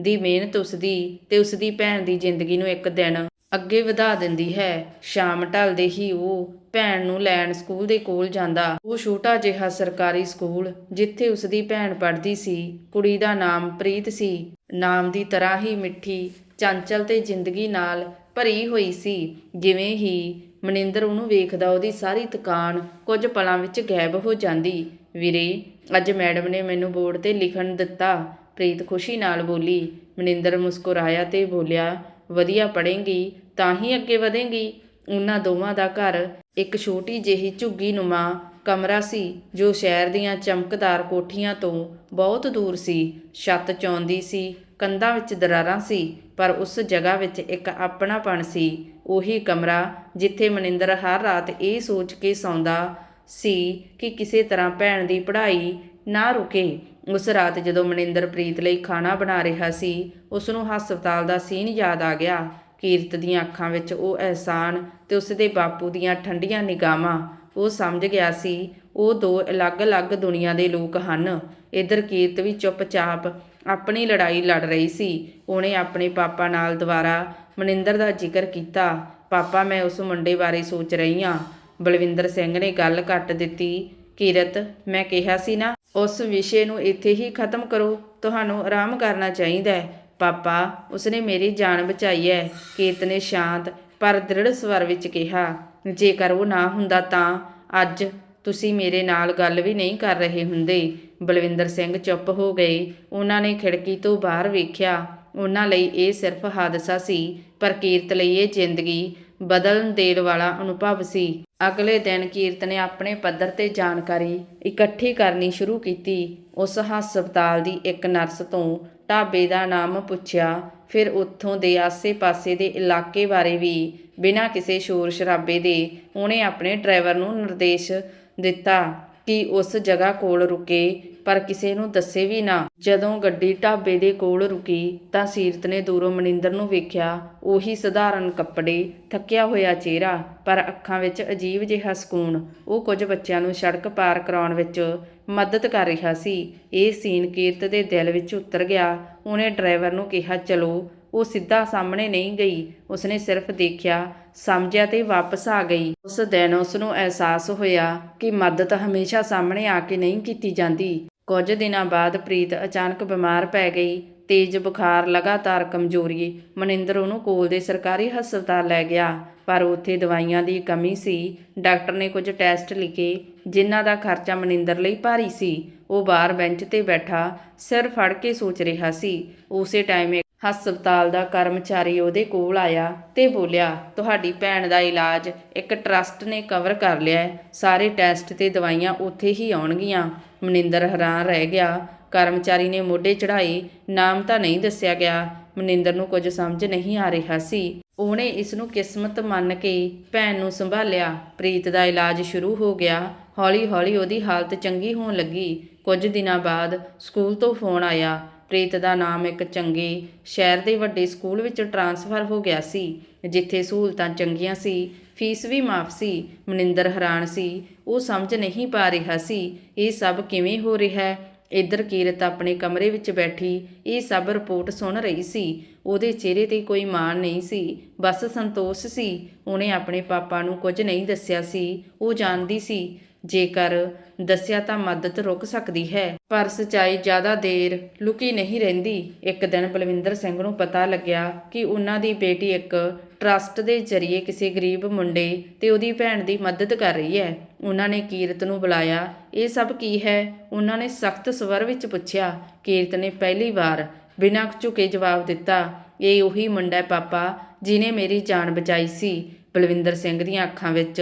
ਦੀ ਮਿਹਨਤ ਉਸਦੀ ਤੇ ਉਸਦੀ ਭੈਣ ਦੀ ਜ਼ਿੰਦਗੀ ਨੂੰ ਇੱਕ ਦਿਨ ਅੱਗੇ ਵਧਾ ਦਿੰਦੀ ਹੈ। ਸ਼ਾਮ ਢਲਦੇ ਹੀ ਉਹ ਭੈਣ ਨੂੰ ਲੈਣ ਸਕੂਲ ਦੇ ਕੋਲ ਜਾਂਦਾ। ਉਹ ਛੋਟਾ ਜਿਹਾ ਸਰਕਾਰੀ ਸਕੂਲ, ਜਿੱਥੇ ਉਸਦੀ ਭੈਣ ਪੜ੍ਹਦੀ ਸੀ। ਕੁੜੀ ਦਾ ਨਾਮ ਪ੍ਰੀਤ ਸੀ। ਨਾਮ ਦੀ ਤਰ੍ਹਾਂ ਹੀ ਮਿੱਠੀ ਚੰਚਲ ਤੇ ਜ਼ਿੰਦਗੀ ਨਾਲ ਭਰੀ ਹੋਈ ਸੀ। ਜਿਵੇਂ ਹੀ ਮਨਿੰਦਰ ਉਹਨੂੰ ਵੇਖਦਾ, ਉਹਦੀ ਸਾਰੀ ਥਕਾਨ ਕੁਝ ਪਲਾਂ ਵਿੱਚ ਗਾਇਬ ਹੋ ਜਾਂਦੀ। ਵੀਰੇ, ਅੱਜ ਮੈਡਮ ਨੇ ਮੈਨੂੰ ਬੋਰਡ ਤੇ ਲਿਖਣ ਦਿੱਤਾ। ਪ੍ਰੀਤ ਖੁਸ਼ੀ ਨਾਲ ਬੋਲੀ। ਮਨਿੰਦਰ ਮੁਸਕਰਾਇਆ ਤੇ ਬੋਲਿਆ, ਵਧੀਆ ਪੜ੍ਹੇਂਗੀ, ਤਾਂ ਹੀ ਅੱਗੇ ਵਧੇਂਗੀ। ਉਹਨਾਂ ਦੋਵਾਂ ਦਾ ਘਰ ਇੱਕ ਛੋਟੀ ਜਿਹੀ ਝੁੱਗੀ ਨੁਮਾ ਕਮਰਾ ਸੀ, ਜੋ ਸ਼ਹਿਰ ਦੀਆਂ ਚਮਕਦਾਰ ਕੋਠੀਆਂ ਤੋਂ ਬਹੁਤ ਦੂਰ ਸੀ। ਛੱਤ ਚੌਂਦੀ ਸੀ ਕੰਧਾਂ ਵਿੱਚ ਦਰਾਰਾਂ ਸੀ, ਪਰ ਉਸ ਜਗ੍ਹਾ ਵਿੱਚ ਇੱਕ ਆਪਣਾਪਣ ਸੀ। ਉਹੀ ਕਮਰਾ ਜਿੱਥੇ ਮਨਿੰਦਰ ਹਰ ਰਾਤ ਇਹ ਸੋਚ ਕੇ ਸੌਂਦਾ ਸੀ ਕਿ ਕਿਸੇ ਤਰ੍ਹਾਂ ਭੈਣ ਦੀ ਪੜ੍ਹਾਈ ਨਾ ਰੁਕੇ। ਉਸ ਰਾਤ ਜਦੋਂ ਮਨਿੰਦਰ ਪ੍ਰੀਤ ਲਈ ਖਾਣਾ ਬਣਾ ਰਿਹਾ ਸੀ, ਉਸ ਨੂੰ ਹਸਪਤਾਲ ਦਾ ਸੀਨ ਯਾਦ ਆ ਗਿਆ। ਕੀਰਤ ਦੀਆਂ ਅੱਖਾਂ ਵਿੱਚ ਉਹ ਅਹਿਸਾਨ ਤੇ ਉਸ ਦੇ ਬਾਪੂ ਦੀਆਂ ਠੰਡੀਆਂ ਨਿਗਾਹਾਂ। ਉਹ ਸਮਝ ਗਿਆ ਸੀ, ਉਹ ਦੋ ਅਲੱਗ-ਅਲੱਗ ਦੁਨੀਆ ਦੇ ਲੋਕ ਹਨ। ਇਧਰ ਕੀਰਤ ਵੀ ਚੁੱਪਚਾਪ ਆਪਣੀ ਲੜਾਈ ਲੜ ਰਹੀ ਸੀ। ਉਹਨੇ ਆਪਣੇ ਪਾਪਾ ਨਾਲ ਦੁਬਾਰਾ ਮਨਿੰਦਰ ਦਾ ਜ਼ਿਕਰ ਕੀਤਾ। ਪਾਪਾ, ਮੈਂ ਉਸ ਮੁੰਡੇ ਬਾਰੇ ਸੋਚ ਰਹੀ ਹਾਂ। ਬਲਵਿੰਦਰ ਸਿੰਘ ਨੇ ਗੱਲ ਕੱਟ ਦਿੱਤੀ। ਕਿਰਤ, ਮੈਂ ਕਿਹਾ ਸੀ ਨਾ, ਉਸ ਵਿਸ਼ੇ ਨੂੰ ਇੱਥੇ ਹੀ ਖਤਮ ਕਰੋ। ਤੁਹਾਨੂੰ ਆਰਾਮ ਕਰਨਾ ਚਾਹੀਦਾ ਹੈ। ਪਾਪਾ, ਉਸਨੇ ਮੇਰੀ ਜਾਨ ਬਚਾਈ ਹੈ। ਕੀਰਤ ਨੇ ਸ਼ਾਂਤ ਪਰ ਦ੍ਰਿੜ ਸਵਰ ਵਿੱਚ ਕਿਹਾ, ਜੇਕਰ ਉਹ ਨਾ ਹੁੰਦਾ ਤਾਂ ਅੱਜ ਤੁਸੀਂ ਮੇਰੇ ਨਾਲ ਗੱਲ ਵੀ ਨਹੀਂ ਕਰ ਰਹੇ ਹੁੰਦੇ। ਬਲਵਿੰਦਰ ਸਿੰਘ ਚੁੱਪ ਹੋ ਗਏ। ਉਹਨਾਂ ਨੇ ਖਿੜਕੀ ਤੋਂ ਬਾਹਰ ਵੇਖਿਆ। ਉਹਨਾਂ ਲਈ ਇਹ ਸਿਰਫ ਹਾਦਸਾ ਸੀ, ਪਰ ਕੀਰਤ ਲਈ ਇਹ ਜ਼ਿੰਦਗੀ ਬਦਲਣ ਦੇਣ ਵਾਲਾ ਅਨੁਭਵ ਸੀ। ਅਗਲੇ ਦਿਨ ਕੀਰਤ ਨੇ ਆਪਣੇ ਪੱਧਰ ਤੇ ਜਾਣਕਾਰੀ ਇਕੱਠੀ ਕਰਨੀ ਸ਼ੁਰੂ ਕੀਤੀ। ਉਸ ਹਸਪਤਾਲ ਦੀ ਇੱਕ ਨਰਸ ਤੋਂ ਢਾਬੇ ਦਾ ਨਾਮ ਪੁੱਛਿਆ। ਫਿਰ ਉੱਥੋਂ ਦੇ ਆਸੇ-ਪਾਸੇ ਦੇ ਇਲਾਕੇ ਬਾਰੇ ਵੀ ਬਿਨਾਂ ਕਿਸੇ ਸ਼ੋਰ ਸ਼ਰਾਬੇ ਦੇ ਉਹਨੇ ਆਪਣੇ ਡਰਾਈਵਰ ਨੂੰ ਨਿਰਦੇਸ਼ ਦਿੱਤਾ। ਕਿ ਉਸ ਜਗ੍ਹਾ ਕੋਲ ਰੁਕੇ, ਪਰ ਕਿਸੇ ਨੂੰ ਦੱਸੇ ਵੀ ਨਾ। ਜਦੋਂ ਗੱਡੀ ਢਾਬੇ ਦੇ ਕੋਲ ਰੁਕੀ, ਤਾਂ ਸੀਰਤ ਨੇ ਦੂਰੋਂ ਮਨਿੰਦਰ ਨੂੰ ਵੇਖਿਆ, ਉਹੀ ਸਧਾਰਨ ਕੱਪੜੇ, ਥੱਕਿਆ ਹੋਇਆ ਚਿਹਰਾ, ਪਰ ਅੱਖਾਂ ਵਿੱਚ ਅਜੀਬ ਜਿਹਾ ਸਕੂਨ। ਉਹ ਕੁਝ ਬੱਚਿਆਂ ਨੂੰ ਸੜਕ ਪਾਰ ਕਰਾਉਣ ਵਿੱਚ ਮਦਦ ਕਰ ਰਿਹਾ ਸੀ। ਇਹ ਸੀਨ ਕੀਰਤ ਦੇ ਦਿਲ ਵਿੱਚ ਉਤਰ ਗਿਆ। ਉਹਨੇ ਡਰਾਈਵਰ ਨੂੰ ਕਿਹਾ, ਚਲੋ। ਉਹ ਸਿੱਧਾ ਸਾਹਮਣੇ ਨਹੀਂ ਗਈ। ਉਸਨੇ ਸਿਰਫ ਦੇਖਿਆ ਸਮਝਿਆ ਤੇ ਵਾਪਸ ਆ ਗਈ। ਉਸ ਦਿਨ ਉਸ ਨੂੰ ਅਹਿਸਾਸ ਹੋਇਆ ਕਿ ਮਦਦ ਹਮੇਸ਼ਾ ਸਾਹਮਣੇ ਆ ਕੇ ਨਹੀਂ ਕੀਤੀ ਜਾਂਦੀ। ਕੁਝ ਦਿਨਾਂ ਬਾਅਦ ਪ੍ਰੀਤ ਅਚਾਨਕ ਬਿਮਾਰ ਪੈ ਗਈ, ਤੇਜ਼ ਬੁਖਾਰ, ਲਗਾਤਾਰ ਕਮਜ਼ੋਰੀ, ਮਨਿੰਦਰ ਉਹਨੂੰ ਕੋਲ ਦੇ ਸਰਕਾਰੀ ਹਸਪਤਾਲ ਲੈ ਗਿਆ। ਪਰ ਉੱਥੇ ਦਵਾਈਆਂ ਦੀ ਕਮੀ ਸੀ। ਡਾਕਟਰ ਨੇ ਕੁਝ ਟੈਸਟ ਲਿਖੇ, ਜਿਨ੍ਹਾਂ ਦਾ ਖਰਚਾ ਮਨਿੰਦਰ ਲਈ ਭਾਰੀ ਸੀ। ਉਹ ਬਾਹਰ ਬੈਂਚ ਤੇ ਬੈਠਾ ਸਿਰ ਫੜ ਕੇ ਸੋਚ ਰਿਹਾ ਸੀ। ਉਸੇ ਟਾਈਮ ਹਸਪਤਾਲ ਦਾ ਕਰਮਚਾਰੀ ਉਹਦੇ ਕੋਲ ਆਇਆ ਤੇ ਬੋਲਿਆ, ਤੁਹਾਡੀ ਭੈਣ ਦਾ ਇਲਾਜ ਇੱਕ ਟਰਸਟ ਨੇ ਕਵਰ ਕਰ ਲਿਆ ਹੈ। ਸਾਰੇ ਟੈਸਟ ਤੇ ਦਵਾਈਆਂ ਉੱਥੇ ਹੀ ਆਉਣਗੀਆਂ। ਮਨਿੰਦਰ ਹੈਰਾਨ ਰਹਿ ਗਿਆ। ਕਰਮਚਾਰੀ ਨੇ ਮੋਢੇ ਚੜਾਈ ਨਾਮ ਤਾਂ ਨਹੀਂ ਦੱਸਿਆ ਗਿਆ। ਮਨਿੰਦਰ ਨੂੰ ਕੁਝ ਸਮਝ ਨਹੀਂ ਆ ਰਿਹਾ ਸੀ। ਉਹਨੇ ਇਸ ਨੂੰ ਕਿਸਮਤ ਮੰਨ ਕੇ ਭੈਣ ਨੂੰ ਸੰਭਾਲਿਆ। ਪ੍ਰੀਤ ਦਾ ਇਲਾਜ ਸ਼ੁਰੂ ਹੋ ਗਿਆ। ਹੌਲੀ-ਹੌਲੀ ਉਹਦੀ ਹਾਲਤ ਚੰਗੀ ਹੋਣ ਲੱਗੀ। ਕੁਝ ਦਿਨਾਂ ਬਾਅਦ ਸਕੂਲ ਤੋਂ ਫੋਨ ਆਇਆ। ਪ੍ਰੀਤ ਦਾ ਨਾਮ ਇੱਕ ਚੰਗੇ ਸ਼ਹਿਰ ਦੇ ਵੱਡੇ ਸਕੂਲ ਵਿੱਚ ਟਰਾਂਸਫਰ ਹੋ ਗਿਆ ਸੀ, ਜਿੱਥੇ ਸਹੂਲਤਾਂ ਚੰਗੀਆਂ ਸੀ, ਫੀਸ ਵੀ ਮਾਫ ਸੀ, ਮਨਿੰਦਰ ਹੈਰਾਨ ਸੀ, ਉਹ ਸਮਝ ਨਹੀਂ ਪਾ ਰਿਹਾ ਸੀ, ਇਹ ਸਭ ਕਿਵੇਂ ਹੋ ਰਿਹਾ? ਹੈ ਇੱਧਰ ਕੀਰਤ ਆਪਣੇ ਕਮਰੇ ਵਿੱਚ ਬੈਠੀ, ਇਹ ਸਭ ਰਿਪੋਰਟ ਸੁਣ ਰਹੀ ਸੀ, ਉਹਦੇ ਚਿਹਰੇ ਤੇ ਕੋਈ ਮਾਣ ਨਹੀਂ ਸੀ, ਬਸ ਸੰਤੋਸ਼ ਸੀ, ਉਹਨੇ ਆਪਣੇ ਪਾਪਾ ਨੂੰ ਕੁਝ ਨਹੀਂ ਦੱਸਿਆ ਸੀ, ਉਹ ਜਾਣਦੀ ਸੀ ਜੇਕਰ ਦੱਸਿਆ ਤਾਂ ਮਦਦ ਰੁਕ ਸਕਦੀ ਹੈ, ਪਰ ਸਚਾਈ ਜ਼ਿਆਦਾ ਦੇਰ ਲੁਕੀ ਨਹੀਂ ਰਹਿੰਦੀ। ਇੱਕ ਦਿਨ ਬਲਵਿੰਦਰ ਸਿੰਘ ਨੂੰ ਪਤਾ ਲੱਗਿਆ ਕਿ ਉਹਨਾਂ ਦੀ ਬੇਟੀ ਇੱਕ ਟਰਸਟ ਦੇ ਜ਼ਰੀਏ ਕਿਸੇ ਗਰੀਬ ਮੁੰਡੇ ਤੇ ਉਹਦੀ ਭੈਣ ਦੀ ਮਦਦ ਕਰ ਰਹੀ ਹੈ। ਉਹਨਾਂ ਨੇ ਕੀਰਤ ਨੂੰ ਬੁਲਾਇਆ, ਇਹ ਸਭ ਕੀ ਹੈ? ਉਹਨਾਂ ਨੇ ਸਖਤ ਸਵਰ ਵਿੱਚ ਪੁੱਛਿਆ, ਕੀਰਤ ਨੇ ਪਹਿਲੀ ਵਾਰ ਬਿਨਾਂ ਝੁਕੇ ਜਵਾਬ ਦਿੱਤਾ, ਇਹ ਉਹੀ ਮੁੰਡਾ ਪਾਪਾ ਜਿਨੇ ਮੇਰੀ ਜਾਨ ਬਚਾਈ ਸੀ। ਬਲਵਿੰਦਰ ਸਿੰਘ ਦੀਆਂ ਅੱਖਾਂ ਵਿੱਚ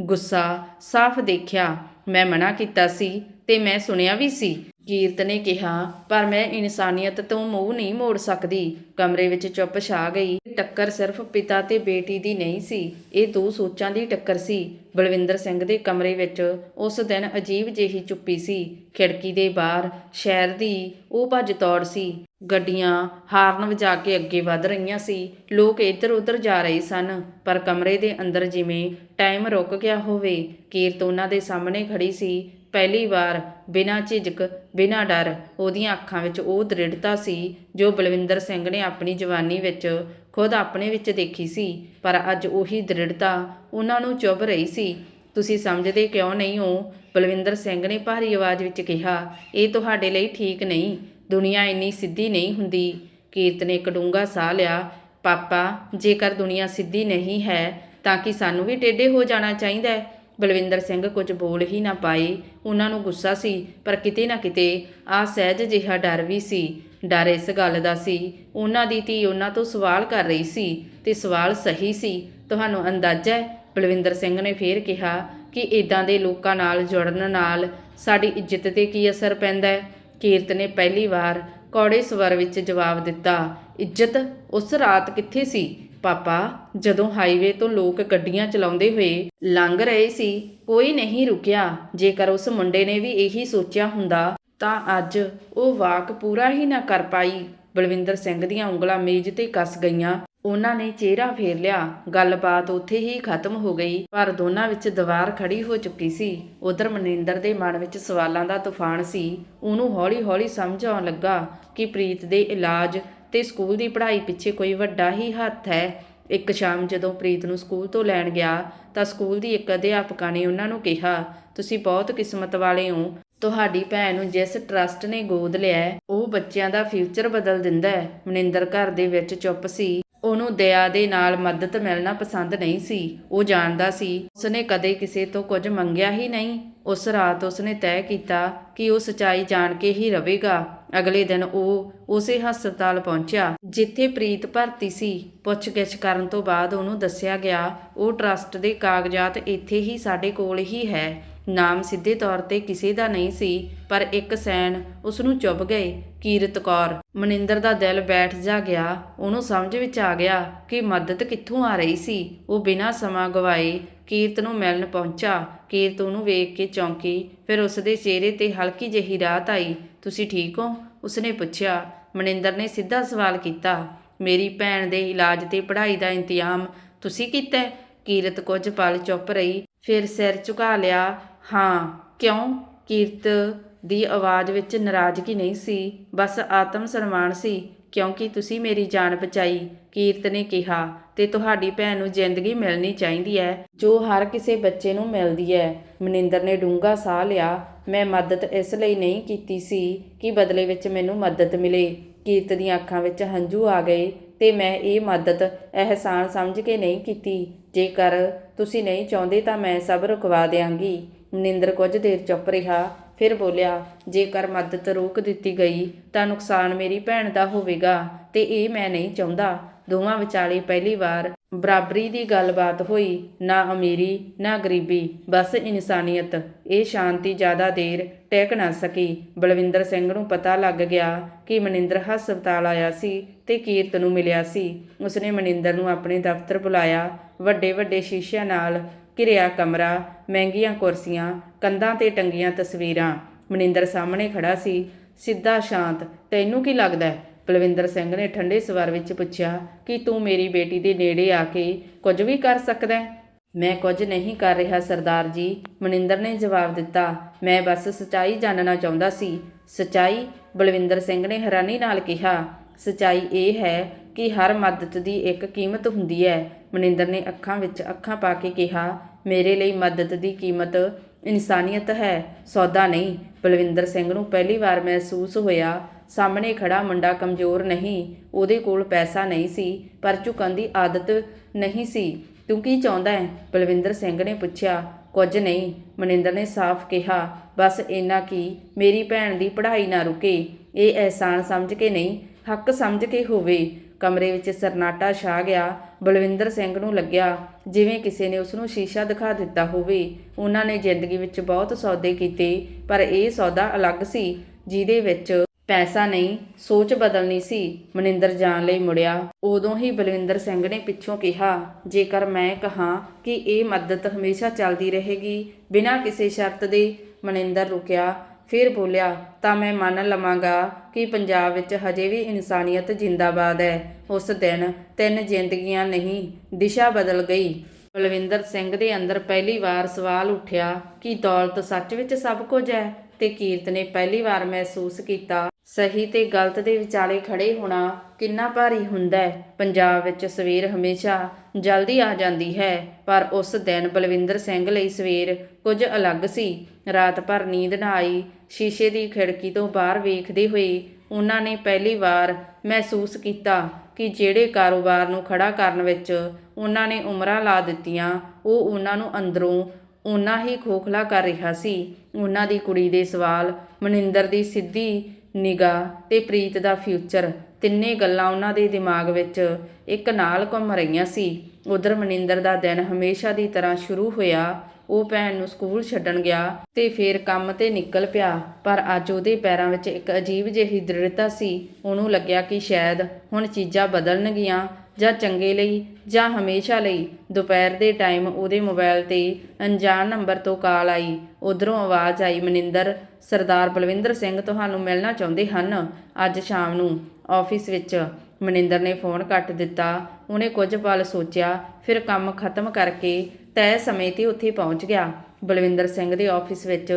ਗੁੱਸਾ ਸਾਫ਼ ਦੇਖਿਆ। ਮੈਂ ਮਨਾ ਕੀਤਾ ਸੀ ਤੇ ਮੈਂ ਸੁਣਿਆ ਵੀ ਸੀ। ਕੀਰਤ ਨੇ ਕਿਹਾ, ਪਰ ਮੈਂ ਇਨਸਾਨੀਅਤ ਤੋਂ ਮੂੰਹ ਨਹੀਂ ਮੋੜ ਸਕਦੀ। ਕਮਰੇ ਵਿੱਚ ਚੁੱਪ ਛਾ ਗਈ। ਟੱਕਰ ਸਿਰਫ ਪਿਤਾ ਤੇ ਬੇਟੀ ਦੀ ਨਹੀਂ ਸੀ। ਇਹ ਦੋ ਸੋਚਾਂ ਦੀ ਟੱਕਰ ਸੀ। ਬਲਵਿੰਦਰ ਸਿੰਘ ਦੇ ਕਮਰੇ ਵਿੱਚ ਉਸ ਦਿਨ ਅਜੀਬ ਜਿਹੀ ਚੁੱਪੀ ਸੀ। ਖਿੜਕੀ ਦੇ ਬਾਹਰ, ਸ਼ਹਿਰ ਦੀ ਉਹ ਭੱਜ ਦੌੜ ਸੀ। ਗੱਡੀਆਂ ਹਾਰਨ ਵਜਾ ਕੇ ਅੱਗੇ ਵੱਧ ਰਹੀਆਂ ਸੀ। ਲੋਕ ਇੱਧਰ ਉੱਧਰ ਜਾ ਰਹੇ ਸਨ। ਪਰ ਕਮਰੇ ਦੇ ਅੰਦਰ ਜਿਵੇਂ ਟਾਈਮ ਰੁਕ ਗਿਆ ਹੋਵੇ ਕੀਰਤ ਉਹਨਾਂ ਦੇ ਸਾਹਮਣੇ ਖੜੀ ਸੀ। ਪਹਿਲੀ ਵਾਰ ਬਿਨਾਂ ਝਿਜਕ, ਬਿਨਾਂ ਡਰ ਉਹਦੀਆਂ ਅੱਖਾਂ ਵਿੱਚ ਉਹ ਦ੍ਰਿੜਤਾ ਸੀ ਜੋ ਬਲਵਿੰਦਰ ਸਿੰਘ ਨੇ ਆਪਣੀ ਜਵਾਨੀ ਵਿੱਚ ਖੁਦ ਆਪਣੇ ਵਿੱਚ ਦੇਖੀ ਸੀ। ਪਰ ਅੱਜ ਉਹੀ ਦ੍ਰਿੜਤਾ ਉਹਨਾਂ ਨੂੰ ਚੁੱਭ ਰਹੀ ਸੀ। ਤੁਸੀਂ ਸਮਝਦੇ ਕਿਉਂ ਨਹੀਂ ਹੋ? ਬਲਵਿੰਦਰ ਸਿੰਘ ਨੇ ਭਾਰੀ ਆਵਾਜ਼ ਵਿੱਚ ਕਿਹਾ, ਇਹ ਤੁਹਾਡੇ ਲਈ ਠੀਕ ਨਹੀਂ। ਦੁਨੀਆ ਇੰਨੀ ਸਿੱਧੀ ਨਹੀਂ ਹੁੰਦੀ। ਕੀਰਤ ਨੇ ਇੱਕ ਡੂੰਘਾ ਸਾਹ ਲਿਆ। ਪਾਪਾ, ਜੇਕਰ ਦੁਨੀਆ ਸਿੱਧੀ ਨਹੀਂ ਹੈ, ਤਾਂ ਕਿ ਸਾਨੂੰ ਵੀ ਟੇਢੇ ਹੋ ਜਾਣਾ ਚਾਹੀਦਾ ਹੈ? ਬਲਵਿੰਦਰ ਸਿੰਘ ਕੁਝ ਬੋਲ ਹੀ ਨਾ ਪਾਏ ਉਹਨਾਂ ਨੂੰ ਗੁੱਸਾ ਸੀ, ਪਰ ਕਿਤੇ ਨਾ ਕਿਤੇ ਆ ਸਹਿਜ ਜਿਹਾ ਡਰ ਵੀ ਸੀ। ਡਰ ਇਸ ਗੱਲ ਦਾ ਸੀ, ਉਹਨਾਂ ਦੀ ਧੀ ਉਹਨਾਂ ਤੋਂ ਸਵਾਲ ਕਰ ਰਹੀ ਸੀ ਤੇ ਸਵਾਲ ਸਹੀ ਸੀ। ਤੁਹਾਨੂੰ ਅੰਦਾਜ਼ਾ ਹੈ? ਬਲਵਿੰਦਰ ਸਿੰਘ ਨੇ ਫੇਰ ਕਿਹਾ ਕਿ ਇਦਾਂ ਦੇ ਲੋਕਾਂ ਨਾਲ ਜੁੜਨ ਨਾਲ ਸਾਡੀ ਇੱਜ਼ਤ ਤੇ ਕੀ ਅਸਰ ਪੈਂਦਾ ਹੈ? ਕੀਰਤ ਨੇ ਪਹਿਲੀ ਵਾਰ ਕੌੜੇ ਸਵਰ ਵਿੱਚ ਜਵਾਬ ਦਿੱਤਾ, ਇੱਜ਼ਤ? ਉਸ ਰਾਤ ਕਿੱਥੇ ਸੀ? ਪਾਪਾ, ਜਦੋਂ ਹਾਈਵੇ ਤੋਂ ਲੋਕ ਗੱਡੀਆਂ ਚਲਾਉਂਦੇ ਹੋਏ ਲੰਘ ਰਹੇ ਸੀ, ਕੋਈ ਨਹੀਂ ਰੁਕਿਆ। ਜੇਕਰ ਉਸ ਮੁੰਡੇ ਨੇ ਵੀ ਇਹੀ ਸੋਚਿਆ ਹੁੰਦਾ, ਤਾਂ ਅੱਜ ਉਹ ਵਾਕ ਪੂਰਾ ਹੀ ਨਾ ਕਰ ਪਾਈ। ਬਲਵਿੰਦਰ ਸਿੰਘ ਦੀਆਂ ਉਂਗਲਾਂ ਮੇਜ਼ ਤੇ ਕੱਸ ਗਈਆਂ। ਉਹਨਾਂ ਨੇ ਚਿਹਰਾ ਫੇਰ ਲਿਆ। ਗੱਲਬਾਤ ਉੱਥੇ ਹੀ ਖਤਮ ਹੋ ਗਈ, ਪਰ ਦੋਨਾਂ ਵਿੱਚ ਦੀਵਾਰ ਖੜੀ ਹੋ ਚੁੱਕੀ ਸੀ। ਉਧਰ ਮਨਿੰਦਰ ਦੇ ਮਨ ਵਿੱਚ ਸਵਾਲਾਂ ਦਾ ਤੂਫਾਨ ਸੀ। ਉਹਨੂੰ ਹੌਲੀ-ਹੌਲੀ ਸਮਝ ਆਉਣ ਲੱਗਾ ਕਿ ਪ੍ਰੀਤ ਦੇ ਇਲਾਜ ਤੇ ਸਕੂਲ ਦੀ ਪੜ੍ਹਾਈ ਪਿੱਛੇ ਕੋਈ ਵੱਡਾ ਹੀ ਹੱਥ ਹੈ। ਇੱਕ ਸ਼ਾਮ ਜਦੋਂ ਪ੍ਰੀਤ ਨੂੰ ਸਕੂਲ ਤੋਂ ਲੈਣ ਗਿਆ, ਤਾਂ ਸਕੂਲ ਦੀ ਇੱਕ ਅਧਿਆਪਕਾ ਨੇ ਉਹਨਾਂ ਨੂੰ ਕਿਹਾ, ਤੁਸੀਂ ਬਹੁਤ ਕਿਸਮਤ ਵਾਲੇ ਹੋ। ਤੁਹਾਡੀ ਭੈਣ ਨੂੰ ਜਿਸ ਟਰਸਟ ਨੇ ਗੋਦ ਲਿਆ ਉਹ ਬੱਚਿਆਂ ਦਾ ਫਿਊਚਰ ਬਦਲ ਦਿੰਦਾ ਹੈ। ਮਨਿੰਦਰ ਘਰ ਦੇ ਵਿੱਚ ਚੁੱਪ ਸੀ। ਉਹਨੂੰ ਦਇਆ ਦੇ ਨਾਲ ਮਦਦ ਮਿਲਣਾ ਪਸੰਦ ਨਹੀਂ ਸੀ। ਉਹ ਜਾਣਦਾ ਸੀ, ਉਸਨੇ ਕਦੇ ਕਿਸੇ ਤੋਂ ਕੁਝ ਮੰਗਿਆ ਹੀ ਨਹੀਂ। ਉਸ ਰਾਤ ਉਸਨੇ ਤੈਅ ਕੀਤਾ ਕਿ ਉਹ ਸਚਾਈ ਜਾਣ ਕੇ ਹੀ ਰਵੇਗਾ। ਅਗਲੇ ਦਿਨ ਉਹ ਉਸੇ ਹਸਪਤਾਲ ਪਹੁੰਚਿਆ, ਜਿੱਥੇ ਪ੍ਰੀਤ ਭਰਤੀ ਸੀ। ਪੁੱਛਗਿੱਛ ਕਰਨ ਤੋਂ ਬਾਅਦ ਉਹਨੂੰ ਦੱਸਿਆ ਗਿਆ, ਉਹ ਟਰਸਟ ਦੇ ਕਾਗਜ਼ਾਤ ਇੱਥੇ ਹੀ ਸਾਡੇ ਕੋਲ ਹੀ ਹੈ। ਨਾਮ ਸਿੱਧੇ ਤੌਰ ਤੇ ਕਿਸੇ ਦਾ ਨਹੀਂ ਸੀ, ਪਰ ਇੱਕ ਸੈਣ ਉਸ ਨੂੰ ਚੁੱਭ ਗਏ, ਕੀਰਤ ਕੌਰ, ਮਨਿੰਦਰ ਦਾ ਦਿਲ ਬੈਠ ਜਾ ਗਿਆ। ਉਹਨੂੰ ਸਮਝ ਵਿੱਚ ਆ ਗਿਆ ਕਿ ਮਦਦ ਕਿੱਥੋਂ ਆ ਰਹੀ ਸੀ। ਉਹ ਬਿਨਾਂ ਸਮਾਂ ਗਵਾਏ ਕੀਰਤ ਨੂੰ ਮਿਲਣ ਪਹੁੰਚਾ। ਕੀਰਤ ਉਹਨੂੰ ਵੇਖ ਕੇ ਚੌਂਕੀ, ਫਿਰ ਉਸ ਦੇ ਚਿਹਰੇ ਤੇ ਹਲਕੀ ਜਿਹੀ ਰਾਹਤ ਆਈ। ਤੁਸੀਂ ਠੀਕ ਹੋ? ਉਸਨੇ ਪੁੱਛਿਆ। ਮਨਿੰਦਰ ਨੇ ਸਿੱਧਾ ਸਵਾਲ ਕੀਤਾ। ਮੇਰੀ ਭੈਣ ਦੇ ਇਲਾਜ ਤੇ ਪੜ੍ਹਾਈ ਦਾ ਇੰਤਜ਼ਾਮ ਤੁਸੀਂ ਕੀਤਾ ਕੀਰਤ ਕੁਝ ਪਲ ਚੁੱਪ ਰਹੀ, ਫਿਰ ਸਿਰ ਝੁਕਾ ਲਿਆ। ਹਾਂ, ਕਿਉਂ? ਕੀਰਤ ਦੀ ਆਵਾਜ਼ ਵਿੱਚ ਨਾਰਾਜ਼ਗੀ ਨਹੀਂ ਸੀ, ਬਸ ਆਤਮ ਸਨਮਾਨ ਸੀ, ਕਿਉਂਕਿ ਤੁਸੀਂ ਮੇਰੀ ਜਾਨ ਬਚਾਈ, ਕੀਰਤ ਨੇ ਕਿਹਾ, ਤੇ ਤੁਹਾਡੀ ਭੈਣ ਨੂੰ ਜ਼ਿੰਦਗੀ ਮਿਲਣੀ ਚਾਹੀਦੀ ਹੈ ਜੋ ਹਰ ਕਿਸੇ ਬੱਚੇ ਨੂੰ ਮਿਲਦੀ ਹੈ ਮਨਿੰਦਰ ਨੇ ਡੂੰਘਾ ਸਾਹ ਲਿਆ, ਮੈਂ ਮਦਦ ਇਸ ਲਈ ਨਹੀਂ ਕੀਤੀ ਸੀ ਕਿ ਬਦਲੇ ਵਿੱਚ ਮੈਨੂੰ ਮਦਦ ਮਿਲੇ। ਕੀਰਤ ਦੀਆਂ ਅੱਖਾਂ ਵਿੱਚ ਹੰਝੂ ਆ ਗਏ, ਤੇ ਮੈਂ ਇਹ ਮਦਦ ਅਹਿਸਾਨ ਸਮਝ ਕੇ ਨਹੀਂ ਕੀਤੀ। ਜੇਕਰ ਤੁਸੀਂ ਨਹੀਂ ਚਾਹੁੰਦੇ ਤਾਂ ਮੈਂ ਸਭ ਰੁਕਵਾ ਦਿਆਂਗੀ। ਮਨਿੰਦਰ ਕੁਝ ਦੇਰ ਚੁੱਪ ਰਿਹਾ, ਫਿਰ ਬੋਲਿਆ, ਜੇਕਰ ਮਦਦ ਰੋਕ ਦਿੱਤੀ ਗਈ, ਤਾਂ ਨੁਕਸਾਨ ਮੇਰੀ ਭੈਣ ਦਾ ਹੋਵੇਗਾ, ਤੇ ਇਹ ਮੈਂ ਨਹੀਂ ਚਾਹੁੰਦਾ। ਦੋਵਾਂ ਵਿਚਾਲੇ ਪਹਿਲੀ ਵਾਰ ਬਰਾਬਰੀ ਦੀ ਗੱਲਬਾਤ ਹੋਈ, ਨਾ ਅਮੀਰੀ, ਨਾ ਗਰੀਬੀ, ਬਸ ਇਨਸਾਨੀਅਤ। ਇਹ ਸ਼ਾਂਤੀ ਜ਼ਿਆਦਾ ਦੇਰ ਟਿਕ ਨਾ ਸਕੀ। ਬਲਵਿੰਦਰ ਸਿੰਘ ਨੂੰ ਪਤਾ ਲੱਗ ਗਿਆ ਕਿ ਮਨਿੰਦਰ ਹਸਪਤਾਲ ਆਇਆ ਸੀ ਤੇ ਕੀਰਤ ਨੂੰ ਮਿਲਿਆ ਸੀ। ਉਸਨੇ ਮਨਿੰਦਰ ਨੂੰ ਆਪਣੇ ਦਫ਼ਤਰ ਬੁਲਾਇਆ। ਵੱਡੇ ਵੱਡੇ ਸ਼ੀਸ਼ਿਆਂ ਨਾਲ ਘਿਰਿਆ ਕਮਰਾ, ਮਹਿੰਗੀਆਂ ਕੁਰਸੀਆਂ, ਕੰਧਾਂ ਤੇ ਟੰਗੀਆਂ ਤਸਵੀਰਾਂ। ਮਨਿੰਦਰ ਸਾਹਮਣੇ ਖੜਾ ਸੀ। ਸਿੱਧਾ ਸ਼ਾਂਤ, ਤੈਨੂੰ ਕੀ ਲੱਗਦਾ ਹੈ? ਬਲਵਿੰਦਰ ਸਿੰਘ ਨੇ ਠੰਡੇ ਸਵਰ ਵਿੱਚ ਪੁੱਛਿਆ, ਕਿ ਤੂੰ ਮੇਰੀ ਬੇਟੀ ਦੇ ਨੇੜੇ ਆ ਕੇ ਕੁਝ ਵੀ ਕਰ ਸਕਦਾ ਹੈ? ਮੈਂ ਕੁਝ ਨਹੀਂ ਕਰ ਰਿਹਾ, ਸਰਦਾਰ ਜੀ, ਮਨਿੰਦਰ ਨੇ ਜਵਾਬ ਦਿੱਤਾ। ਮੈਂ ਬਸ ਸਚਾਈ ਜਾਣਨਾ ਚਾਹੁੰਦਾ ਸੀ। ਸਚਾਈ? ਬਲਵਿੰਦਰ ਸਿੰਘ ਨੇ ਹੈਰਾਨੀ ਨਾਲ ਕਿਹਾ। ਸਚਾਈ ਇਹ ਹੈ ਕਿ ਹਰ ਮਦਦ ਦੀ ਇੱਕ ਕੀਮਤ ਹੁੰਦੀ ਹੈ। ਮਨਿੰਦਰ ਨੇ ਅੱਖਾਂ ਵਿੱਚ ਅੱਖਾਂ ਪਾ ਕੇ ਕਿਹਾ, ਮੇਰੇ ਲਈ ਮਦਦ ਦੀ ਕੀਮਤ ਇਨਸਾਨੀਅਤ ਹੈ। ਸੌਦਾ ਨਹੀਂ। ਬਲਵਿੰਦਰ ਸਿੰਘ ਨੂੰ ਪਹਿਲੀ ਵਾਰ ਮਹਿਸੂਸ ਹੋਇਆ, ਸਾਹਮਣੇ ਖੜਾ ਮੁੰਡਾ ਕਮਜ਼ੋਰ ਨਹੀਂ, ਉਹਦੇ ਕੋਲ ਪੈਸਾ ਨਹੀਂ ਸੀ, ਪਰ ਝੁਕਣ ਦੀ ਆਦਤ ਨਹੀਂ ਸੀ। ਤੂੰ ਕੀ ਚਾਹੁੰਦਾ ਹੈ? ਬਲਵਿੰਦਰ ਸਿੰਘ ਨੇ ਪੁੱਛਿਆ, ਕੁਝ ਨਹੀਂ। ਮਨਿੰਦਰ ਨੇ ਸਾਫ਼ ਕਿਹਾ, ਬਸ ਇੰਨਾ ਕਿ ਮੇਰੀ ਭੈਣ ਦੀ ਪੜ੍ਹਾਈ ਨਾ ਰੁਕੇ। ਇਹ ਅਹਿਸਾਨ ਸਮਝ ਕੇ ਨਹੀਂ ਹੱਕ ਸਮਝ ਕੇ ਹੋਵੇ। ਕਮਰੇ ਵਿੱਚ ਸਰਨਾਟਾ ਛਾ ਗਿਆ, ਬਲਵਿੰਦਰ ਸਿੰਘ ਨੂੰ ਲੱਗਿਆ, ਜਿਵੇਂ ਕਿਸੇ ਨੇ ਉਸ ਨੂੰ ਸ਼ੀਸ਼ਾ ਦਿਖਾ ਦਿੱਤਾ ਹੋਵੇ। ਉਹਨਾਂ ਨੇ ਜ਼ਿੰਦਗੀ ਵਿੱਚ ਬਹੁਤ ਸੌਦੇ ਕੀਤੇ, ਪਰ ਇਹ ਸੌਦਾ ਅਲੱਗ ਸੀ, ਜਿਹਦੇ ਵਿੱਚ ਪੈਸਾ ਨਹੀਂ, ਸੋਚ ਬਦਲਣੀ ਸੀ। ਮਨਿੰਦਰ ਜਾਣ ਲਈ ਮੁੜਿਆ। ਉਦੋਂ ਹੀ ਬਲਵਿੰਦਰ ਸਿੰਘ ਨੇ ਪਿੱਛੋਂ ਕਿਹਾ, ਜੇਕਰ ਮੈਂ ਕਹਾਂ ਕਿ ਇਹ ਮਦਦ ਹਮੇਸ਼ਾ ਚੱਲਦੀ ਰਹੇਗੀ, ਬਿਨਾਂ ਕਿਸੇ ਸ਼ਰਤ ਦੇ, ਮਨਿੰਦਰ ਰੁਕਿਆ। ਫਿਰ ਬੋਲਿਆ, ਤਾਂ ਮੈਂ ਮੰਨ ਲਵਾਂਗਾ ਕਿ ਪੰਜਾਬ ਵਿੱਚ ਹਜੇ ਵੀ ਇਨਸਾਨੀਅਤ ਜਿੰਦਾਬਾਦ ਹੈ। ਉਸ ਦਿਨ ਤਿੰਨ ਜ਼ਿੰਦਗੀਆਂ ਨਹੀਂ, ਦਿਸ਼ਾ ਬਦਲ ਗਈ। ਬਲਵਿੰਦਰ ਸਿੰਘ ਦੇ ਅੰਦਰ ਪਹਿਲੀ ਵਾਰ ਸਵਾਲ ਉੱਠਿਆ ਕਿ ਦੌਲਤ ਸੱਚ ਵਿੱਚ ਸਭ ਕੁਝ ਹੈ ਤੇ ਕੀਰਤ ਨੇ ਪਹਿਲੀ ਵਾਰ ਮਹਿਸੂਸ ਕੀਤਾ, ਸਹੀ ਤੇ ਗਲਤ ਦੇ ਵਿਚਾਲੇ ਖੜੇ ਹੋਣਾ ਕਿੰਨਾ ਭਾਰੀ ਹੁੰਦਾ ਹੈ। ਪੰਜਾਬ ਵਿੱਚ ਸਵੇਰ ਹਮੇਸ਼ਾ ਜਲਦੀ ਆ ਜਾਂਦੀ ਹੈ। ਪਰ ਉਸ ਦਿਨ ਬਲਵਿੰਦਰ ਸਿੰਘ ਲਈ ਸਵੇਰ ਕੁਝ ਅਲੱਗ ਸੀ। ਰਾਤ ਭਰ ਨੀਂਦ ਨਾ ਆਈ ਸ਼ੀਸ਼ੇ ਦੀ ਖਿੜਕੀ ਤੋਂ ਬਾਹਰ ਵੇਖਦੇ ਹੋਏ ਉਹਨਾਂ ਨੇ ਪਹਿਲੀ ਵਾਰ ਮਹਿਸੂਸ ਕੀਤਾ ਕਿ ਜਿਹੜੇ ਕਾਰੋਬਾਰ ਨੂੰ ਖੜਾ ਕਰਨ ਵਿੱਚ ਉਹਨਾਂ ਨੇ ਉਮਰਾਂ ਲਾ ਦਿੱਤੀਆਂ, ਉਹ ਉਹਨਾਂ ਨੂੰ ਅੰਦਰੋਂ ਉਹਨਾਂ ਹੀ ਖੋਖਲਾ ਕਰ ਰਿਹਾ ਸੀ। ਉਹਨਾਂ ਦੀ ਕੁੜੀ ਦੇ ਸਵਾਲ, ਮਨਿੰਦਰ ਦੀ ਸਿੱਧੀ ਨਿਗਾਹ ਤੇ ਪ੍ਰੀਤ ਦਾ ਫਿਊਚਰ, ਤਿੰਨੇ ਗੱਲਾਂ ਉਹਨਾਂ ਦੇ ਦਿਮਾਗ ਵਿੱਚ ਇੱਕ ਨਾਲ ਘੁੰਮ ਰਹੀਆਂ ਸੀ। ਉਧਰ ਮਨਿੰਦਰ ਦਾ ਦਿਨ ਹਮੇਸ਼ਾ ਦੀ ਤਰ੍ਹਾਂ ਸ਼ੁਰੂ ਹੋਇਆ ਉਹ ਭੈਣ ਨੂੰ ਸਕੂਲ ਛੱਡਣ ਗਿਆ ਤੇ ਫੇਰ ਕੰਮ ਤੇ ਨਿਕਲ ਪਿਆ। ਪਰ ਅੱਜ ਉਹਦੇ ਪੈਰਾਂ ਵਿੱਚ ਇੱਕ ਅਜੀਬ ਜਿਹੀ ਦ੍ਰਿੜਤਾ ਸੀ। ਉਹਨੂੰ ਲੱਗਿਆ ਕਿ ਸ਼ਾਇਦ ਹੁਣ ਚੀਜ਼ਾਂ ਬਦਲਣਗੀਆਂ ਜਾਂ ਚੰਗੇ ਲਈ ਜਾਂ ਹਮੇਸ਼ਾ ਲਈ। ਦੁਪਹਿਰ ਦੇ ਟਾਈਮ ਉਹਦੇ ਮੋਬਾਈਲ ਤੇ ਅਣਜਾਣ ਨੰਬਰ ਤੋਂ ਕਾਲ ਆਈ। ਉਧਰੋਂ ਆਵਾਜ਼ ਆਈ, ਮਨਿੰਦਰ, ਸਰਦਾਰ ਬਲਵਿੰਦਰ ਸਿੰਘ, ਤੁਹਾਨੂੰ ਮਿਲਣਾ ਚਾਹੁੰਦੇ ਹਨ ਅੱਜ ਸ਼ਾਮ ਨੂੰ ਆਫਿਸ ਵਿੱਚ। ਮਨਿੰਦਰ ਨੇ ਫੋਨ ਕੱਟ ਦਿੱਤਾ। ਉਹਨੇ ਕੁਝ ਪਲ ਸੋਚਿਆ, ਫਿਰ ਕੰਮ ਖਤਮ ਕਰਕੇ ਤੈਅ ਸਮੇਂ ਤੇ ਉੱਥੇ ਪਹੁੰਚ ਗਿਆ। ਬਲਵਿੰਦਰ ਸਿੰਘ ਦੇ ਆਫਿਸ ਵਿੱਚ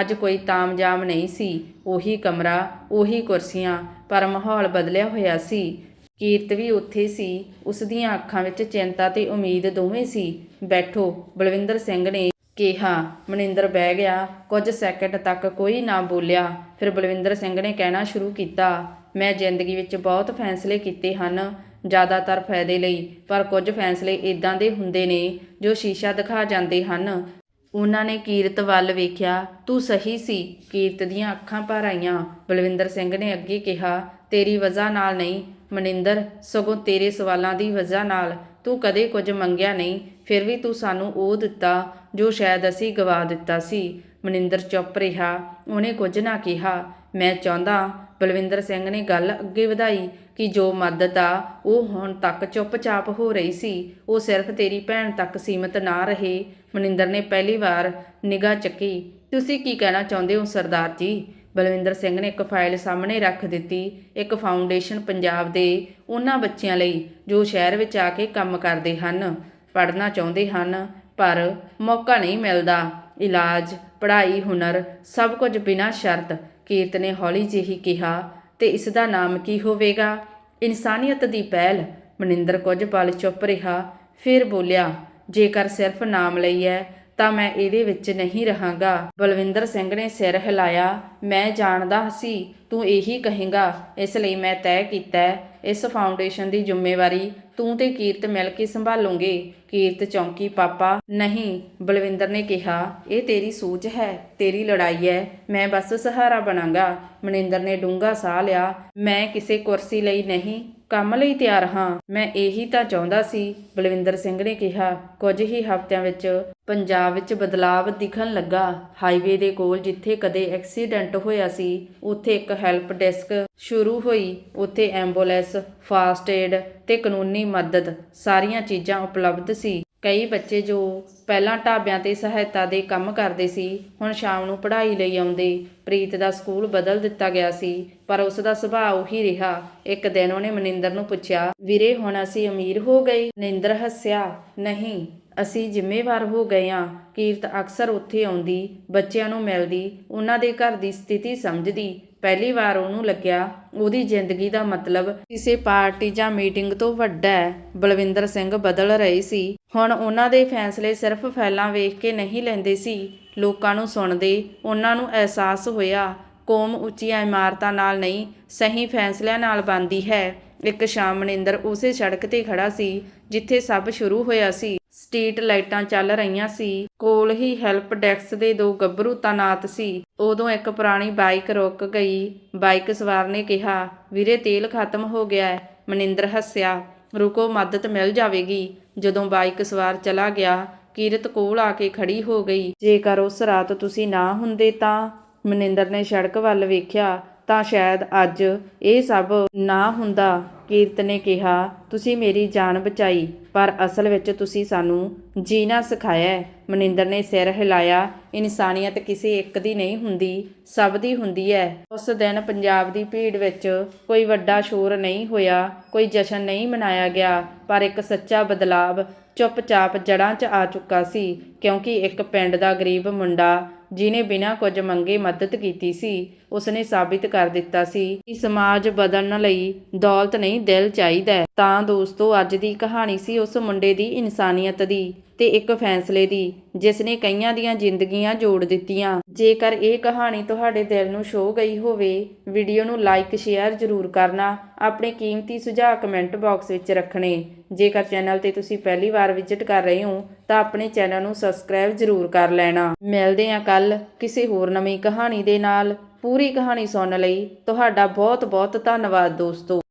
ਅੱਜ ਕੋਈ ਤਾਮਜਾਮ ਨਹੀਂ ਸੀ। ਉਹੀ ਕਮਰਾ, ਉਹੀ ਕੁਰਸੀਆਂ, ਪਰ ਮਾਹੌਲ ਬਦਲਿਆ ਹੋਇਆ ਸੀ। ਕੀਰਤ ਵੀ ਉੱਥੇ ਸੀ। ਉਸ ਦੀਆਂ ਅੱਖਾਂ ਵਿੱਚ ਚਿੰਤਾ ਤੇ ਉਮੀਦ ਦੋਵੇਂ ਸੀ। ਬੈਠੋ, ਬਲਵਿੰਦਰ ਸਿੰਘ ਨੇ ਕਿਹਾ। ਮਨਿੰਦਰ ਬਹਿ ਗਿਆ। ਕੁਝ ਸੈਕਿੰਡ ਤੱਕ ਕੋਈ ਨਾ ਬੋਲਿਆ। ਫਿਰ ਬਲਵਿੰਦਰ ਸਿੰਘ ਨੇ ਕਹਿਣਾ ਸ਼ੁਰੂ ਕੀਤਾ। ਮੈਂ ਜ਼ਿੰਦਗੀ ਵਿੱਚ ਬਹੁਤ ਫੈਸਲੇ ਕੀਤੇ ਹਨ, ਜ਼ਿਆਦਾਤਰ ਫਾਇਦੇ ਲਈ, ਪਰ ਕੁਝ ਫੈਸਲੇ ਇਦਾਂ ਦੇ ਹੁੰਦੇ ਨੇ ਜੋ ਸ਼ੀਸ਼ਾ ਦਿਖਾ ਜਾਂਦੇ ਹਨ। ਉਹਨਾਂ ਨੇ ਕੀਰਤ ਵੱਲ ਵੇਖਿਆ, ਤੂੰ ਸਹੀ ਸੀ, ਕੀਰਤ ਦੀਆਂ ਅੱਖਾਂ ਭਰ ਆਈਆਂ। ਬਲਵਿੰਦਰ ਸਿੰਘ ਨੇ ਅੱਗੇ ਕਿਹਾ, ਤੇਰੀ ਵਜ੍ਹਾ ਨਾਲ ਨਹੀਂ, ਮਨਿੰਦਰ, ਸਗੋਂ ਤੇਰੇ ਸਵਾਲਾਂ ਦੀ ਵਜ੍ਹਾ ਨਾਲ। ਤੂੰ ਕਦੇ ਕੁਝ ਮੰਗਿਆ ਨਹੀਂ, ਫਿਰ ਵੀ ਤੂੰ ਸਾਨੂੰ ਉਹ ਦਿੱਤਾ, ਜੋ ਸ਼ਾਇਦ ਅਸੀਂ ਗਵਾ ਦਿੱਤਾ ਸੀ। ਮਨਿੰਦਰ ਚੁੱਪ ਰਿਹਾ, ਉਹਨੇ ਕੁਝ ਨਾ ਕਿਹਾ, ਮੈਂ ਚਾਹੁੰਦਾ ਬਲਵਿੰਦਰ ਸਿੰਘ ਨੇ ਗੱਲ ਅੱਗੇ ਵਧਾਈ ਕਿ ਜੋ ਮਦਦ ਆ, ਉਹ ਹੁਣ ਤੱਕ ਚੁੱਪਚਾਪ ਹੋ ਰਹੀ ਸੀ। ਉਹ ਸਿਰਫ ਤੇਰੀ ਭੈਣ ਤੱਕ ਸੀਮਤ ਨਾ ਰਹੇ। ਮਨਿੰਦਰ ਨੇ ਪਹਿਲੀ ਵਾਰ ਨਿਗਾਹ ਚੱਕੀ। ਤੁਸੀਂ ਕੀ ਕਹਿਣਾ ਚਾਹੁੰਦੇ ਹੋ, ਸਰਦਾਰ ਜੀ? ਬਲਵਿੰਦਰ ਸਿੰਘ ਨੇ ਇੱਕ ਫਾਈਲ ਸਾਹਮਣੇ ਰੱਖ ਦਿੱਤੀ। ਇੱਕ ਫਾਊਂਡੇਸ਼ਨ ਪੰਜਾਬ ਦੇ ਉਹਨਾਂ ਬੱਚਿਆਂ ਲਈ ਜੋ ਸ਼ਹਿਰ ਵਿੱਚ ਆ ਕੇ ਕੰਮ ਕਰਦੇ ਹਨ। ਪੜ੍ਹਨਾ ਚਾਹੁੰਦੇ ਹਨ, ਪਰ ਮੌਕਾ ਨਹੀਂ ਮਿਲਦਾ। ਇਲਾਜ, ਪੜ੍ਹਾਈ, ਹੁਨਰ ਸਭ ਕੁਝ ਬਿਨਾਂ ਸ਼ਰਤ ਕੀਰਤ ਨੇ ਹੌਲੀ ਜਿਹੀ ਕਿਹਾ, ਤੇ ਇਸ ਦਾ ਨਾਮ ਕੀ ਹੋਵੇਗਾ? ਇਨਸਾਨੀਅਤ ਦੀ ਪਹਿਲ ਮਨਿੰਦਰ ਕੁਝ ਪਲ ਚੁੱਪ ਰਿਹਾ, ਫਿਰ ਬੋਲਿਆ, ਜੇਕਰ ਸਿਰਫ ਨਾਮ ਲਈ ਹੈ ਤਾਂ ਮੈਂ ਇਹਦੇ ਵਿੱਚ ਨਹੀਂ ਰਹਾਂਗਾ। ਬਲਵਿੰਦਰ ਸਿੰਘ ਨੇ ਸਿਰ ਹਿਲਾਇਆ, ਮੈਂ ਜਾਣਦਾ ਸੀ, ਤੂੰ ਇਹੀ ਕਹੇਗਾ। ਇਸ ਲਈ ਮੈਂ ਤੈਅ ਕੀਤਾ ਇਸ ਫਾਊਂਡੇਸ਼ਨ ਦੀ ਜ਼ਿੰਮੇਵਾਰੀ ਤੂੰ ਤੇ ਕੀਰਤ ਮਿਲ ਕੇ ਸੰਭਾਲੋਗੇ। ਕੀਰਤ ਚੌਂਕੀ, ਪਾਪਾ। ਨਹੀਂ, ਬਲਵਿੰਦਰ ਨੇ ਕਿਹਾ, ਇਹ ਤੇਰੀ ਸੋਚ ਹੈ, ਤੇਰੀ ਲੜਾਈ ਹੈ। ਮੈਂ ਬਸ ਸਹਾਰਾ ਬਣਾਂਗਾ। ਮਨਿੰਦਰ ਨੇ ਡੂੰਘਾ ਸਾਹ ਲਿਆ, ਮੈਂ ਕਿਸੇ ਕੁਰਸੀ ਲਈ ਨਹੀਂ ਕੰਮ ਲਈ ਤਿਆਰ ਹਾਂ। ਮੈਂ ਇਹੀ ਤਾਂ ਚਾਹੁੰਦਾ ਸੀ, ਬਲਵਿੰਦਰ ਸਿੰਘ ਨੇ ਕਿਹਾ। ਕੁਝ ਹੀ ਹਫ਼ਤਿਆਂ ਵਿੱਚ ਪੰਜਾਬ ਵਿੱਚ ਬਦਲਾਵ ਦਿਖਣ ਲੱਗਾ। ਹਾਈਵੇ ਦੇ ਕੋਲ ਜਿੱਥੇ ਕਦੇ ਐਕਸੀਡੈਂਟ ਹੋਇਆ ਸੀ, ਉੱਥੇ ਇੱਕ ਹੈਲਪ ਡੈਸਕ ਸ਼ੁਰੂ ਹੋਈ। ਉੱਥੇ ਐਂਬੂਲੈਂਸ, ਫਾਸਟ ਏਡ ਤੇ ਕਾਨੂੰਨੀ ਮਦਦ, ਸਾਰੀਆਂ ਚੀਜ਼ਾਂ ਉਪਲਬਧ ਸੀ। ਕਈ ਬੱਚੇ ਜੋ ਪਹਿਲਾਂ ਢਾਬਿਆਂ ਤੇ ਸਹਾਇਤਾ ਦੇ ਕੰਮ ਕਰਦੇ ਸੀ, ਹੁਣ ਸ਼ਾਮ ਨੂੰ ਪੜ੍ਹਾਈ ਲਈ ਆਉਂਦੇ। ਪ੍ਰੀਤ ਦਾ ਸਕੂਲ ਬਦਲ ਦਿੱਤਾ ਗਿਆ ਸੀ, ਪਰ ਉਸ ਦਾ ਸੁਭਾਅ ਉਹੀ ਰਿਹਾ। ਇੱਕ ਦਿਨ ਉਹਨੇ ਮਨਿੰਦਰ ਨੂੰ ਪੁੱਛਿਆ, ਵੀਰੇ, ਹੁਣ ਅਸੀਂ ਅਮੀਰ ਹੋ ਗਏ? ਮਨਿੰਦਰ ਹੱਸਿਆ, ਨਹੀਂ, ਅਸੀਂ ਜ਼ਿੰਮੇਵਾਰ ਹੋ ਗਏ ਹਾਂ ਕੀਰਤ ਅਕਸਰ ਉੱਥੇ ਆਉਂਦੀ, ਬੱਚਿਆਂ ਨੂੰ ਮਿਲਦੀ, ਉਹਨਾਂ ਦੇ ਘਰ ਦੀ ਸਥਿਤੀ ਸਮਝਦੀ ਪਹਿਲੀ ਵਾਰ ਉਹਨੂੰ ਲੱਗਿਆ, ਉਹਦੀ ਜ਼ਿੰਦਗੀ ਦਾ ਮਤਲਬ ਕਿਸੇ ਪਾਰਟੀ ਜਾਂ ਮੀਟਿੰਗ ਤੋਂ ਵੱਡਾ ਹੈ। ਬਲਵਿੰਦਰ ਸਿੰਘ ਬਦਲ ਰਹੇ ਸੀ। ਹੁਣ ਉਹਨਾਂ ਦੇ ਫੈਸਲੇ ਸਿਰਫ ਫੈਲਾਂ ਵੇਖ ਕੇ ਨਹੀਂ ਲੈਂਦੇ ਸੀ। ਲੋਕਾਂ ਨੂੰ ਸੁਣਦੇ ਉਹਨਾਂ ਨੂੰ ਅਹਿਸਾਸ ਹੋਇਆ, ਕੌਮ ਉੱਚੀਆਂ ਇਮਾਰਤਾਂ ਨਾਲ ਨਹੀਂ, ਸਹੀ ਫੈਸਲਿਆਂ ਨਾਲ ਬਣਦੀ ਹੈ। ਇੱਕ ਸ਼ਾਮ ਮਨਿੰਦਰ ਉਸੇ ਸੜਕ ਤੇ ਖੜਾ ਸੀ, ਜਿੱਥੇ ਸਭ ਸ਼ੁਰੂ ਹੋਇਆ ਸੀ। ਸਟਰੀਟ ਲਾਈਟਾਂ ਚੱਲ ਰਹੀਆਂ ਸੀ। ਕੋਲ ਹੀ ਹੈਲਪ ਡੈਸਕ ਦੇ ਦੋ ਗੱਭਰੂ ਤਾਨਾਤ ਸੀ। ਉਦੋਂ ਇੱਕ ਪੁਰਾਣੀ ਬਾਈਕ ਰੁਕ ਗਈ। ਬਾਈਕ ਸਵਾਰ ਨੇ ਕਿਹਾ, ਵੀਰੇ, ਤੇਲ ਖਤਮ ਹੋ ਗਿਆ ਮਨਿੰਦਰ ਹੱਸਿਆ, ਰੁਕੋ, ਮਦਦ ਮਿਲ ਜਾਵੇਗੀ। ਜਦੋਂ ਬਾਈਕ ਸਵਾਰ ਚਲਾ ਗਿਆ, ਕੀਰਤ ਕੋਲ ਆ ਕੇ ਖੜੀ ਹੋ ਗਈ। ਜੇਕਰ ਉਸ ਰਾਤ ਤੁਸੀਂ ਨਾ ਹੁੰਦੇ ਤਾਂ? ਮਨਿੰਦਰ ਨੇ ਸੜਕ ਵੱਲ ਵੇਖਿਆ। ਤਾਂ ਸ਼ਾਇਦ ਅੱਜ ਇਹ ਸਭ ਨਾ ਹੁੰਦਾ। ਕੀਰਤ ਨੇ ਕਿਹਾ, ਤੁਸੀਂ ਮੇਰੀ ਜਾਨ ਬਚਾਈ, ਪਰ ਅਸਲ ਵਿੱਚ ਤੁਸੀਂ ਸਾਨੂੰ ਜੀਣਾ ਸਿਖਾਇਆ ਮਨਿੰਦਰ ਨੇ ਸਿਰ ਹਿਲਾਇਆ। ਇਨਸਾਨੀਅਤ ਕਿਸੇ ਇੱਕ ਦੀ ਨਹੀਂ ਹੁੰਦੀ, ਸਭ ਦੀ ਹੁੰਦੀ ਹੈ। ਉਸ ਦਿਨ ਪੰਜਾਬ ਦੀ ਭੀੜ ਵਿੱਚ ਕੋਈ ਵੱਡਾ ਸ਼ੋਰ ਨਹੀਂ ਹੋਇਆ, ਕੋਈ ਜਸ਼ਨ ਨਹੀਂ ਮਨਾਇਆ ਗਿਆ, ਪਰ ਇੱਕ ਸੱਚਾ ਬਦਲਾਵ ਚੁੱਪਚਾਪ ਜੜਾਂ 'ਚ ਆ ਚੁੱਕਾ ਸੀ, ਕਿਉਂਕਿ ਇੱਕ ਪਿੰਡ ਦਾ ਗਰੀਬ ਮੁੰਡਾ ਜਿਨੇ ਬਿਨਾਂ ਕੁਝ ਮੰਗੇ ਮਦਦ ਕੀਤੀ ਸੀ, ਉਸਨੇ ਸਾਬਿਤ ਕਰ ਦਿੱਤਾ ਸੀ ਕਿ ਸਮਾਜ ਬਦਲਣ ਲਈ ਦੌਲਤ ਨਹੀਂ ਦਿਲ ਚਾਹੀਦਾ ਤਾਂ ਦੋਸਤੋ, ਅੱਜ ਦੀ ਕਹਾਣੀ ਸੀ ਉਸ ਮੁੰਡੇ ਦੀ ਇਨਸਾਨੀਅਤ ਦੀ। ਤੇ ਇੱਕ ਫੈਸਲੇ ਦੀ, ਜਿਸ ਨੇ ਕਈਆਂ ਦੀਆਂ ਜ਼ਿੰਦਗੀਆਂ ਜੋੜ ਦਿੱਤੀਆਂ। ਜੇਕਰ ਇਹ ਕਹਾਣੀ ਤੁਹਾਡੇ ਦਿਲ ਨੂੰ ਛੋ ਗਈ ਹੋਵੇ, ਵੀਡੀਓ ਨੂੰ ਲਾਈਕ, ਸ਼ੇਅਰ ਜ਼ਰੂਰ ਕਰਨਾ। ਆਪਣੇ ਕੀਮਤੀ ਸੁਝਾਅ ਕਮੈਂਟ ਬਾਕਸ ਵਿੱਚ ਰੱਖਣੇ। ਜੇਕਰ ਚੈਨਲ ਤੇ ਤੁਸੀਂ ਪਹਿਲੀ ਵਾਰ ਵਿਜ਼ਿਟ ਕਰ ਰਹੇ ਹੋ, ਤਾਂ ਆਪਣੇ ਚੈਨਲ ਨੂੰ ਸਬਸਕ੍ਰਾਈਬ ਜ਼ਰੂਰ ਕਰ ਲੈਣਾ। ਮਿਲਦੇ ਹਾਂ ਕੱਲ ਕਿਸੇ ਹੋਰ ਨਵੀਂ ਕਹਾਣੀ ਦੇ ਨਾਲ। ਪੂਰੀ ਕਹਾਣੀ ਸੁਣਨ ਲਈ ਤੁਹਾਡਾ ਬਹੁਤ ਬਹੁਤ ਧੰਨਵਾਦ, ਦੋਸਤੋ।